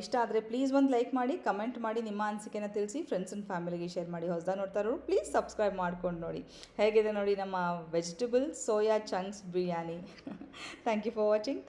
ಇಷ್ಟ ಆದರೆ ಪ್ಲೀಸ್ ಒಂದು ಲೈಕ್ ಮಾಡಿ ಕಮೆಂಟ್ ಮಾಡಿ, ನಿಮ್ಮ ಅನಿಸಿಕೆನ ತಿಳಿಸಿ ಫ್ರೆಂಡ್ಸ್ ಆ್ಯಂಡ್ ಫ್ಯಾಮಿಲಿಗೆ ಶೇರ್ ಮಾಡಿ, ಹೊಸದಾಗಿ ನೋಡ್ತಾ ಇರೋರು ಪ್ಲೀಸ್ ಸಬ್ಸ್ಕ್ರೈಬ್ ಮಾಡ್ಕೊಂಡು ನೋಡಿ. ಹೇಗಿದೆ ನೋಡಿ ನಮ್ಮ vegetable soya chunks biryani. Thank you for watching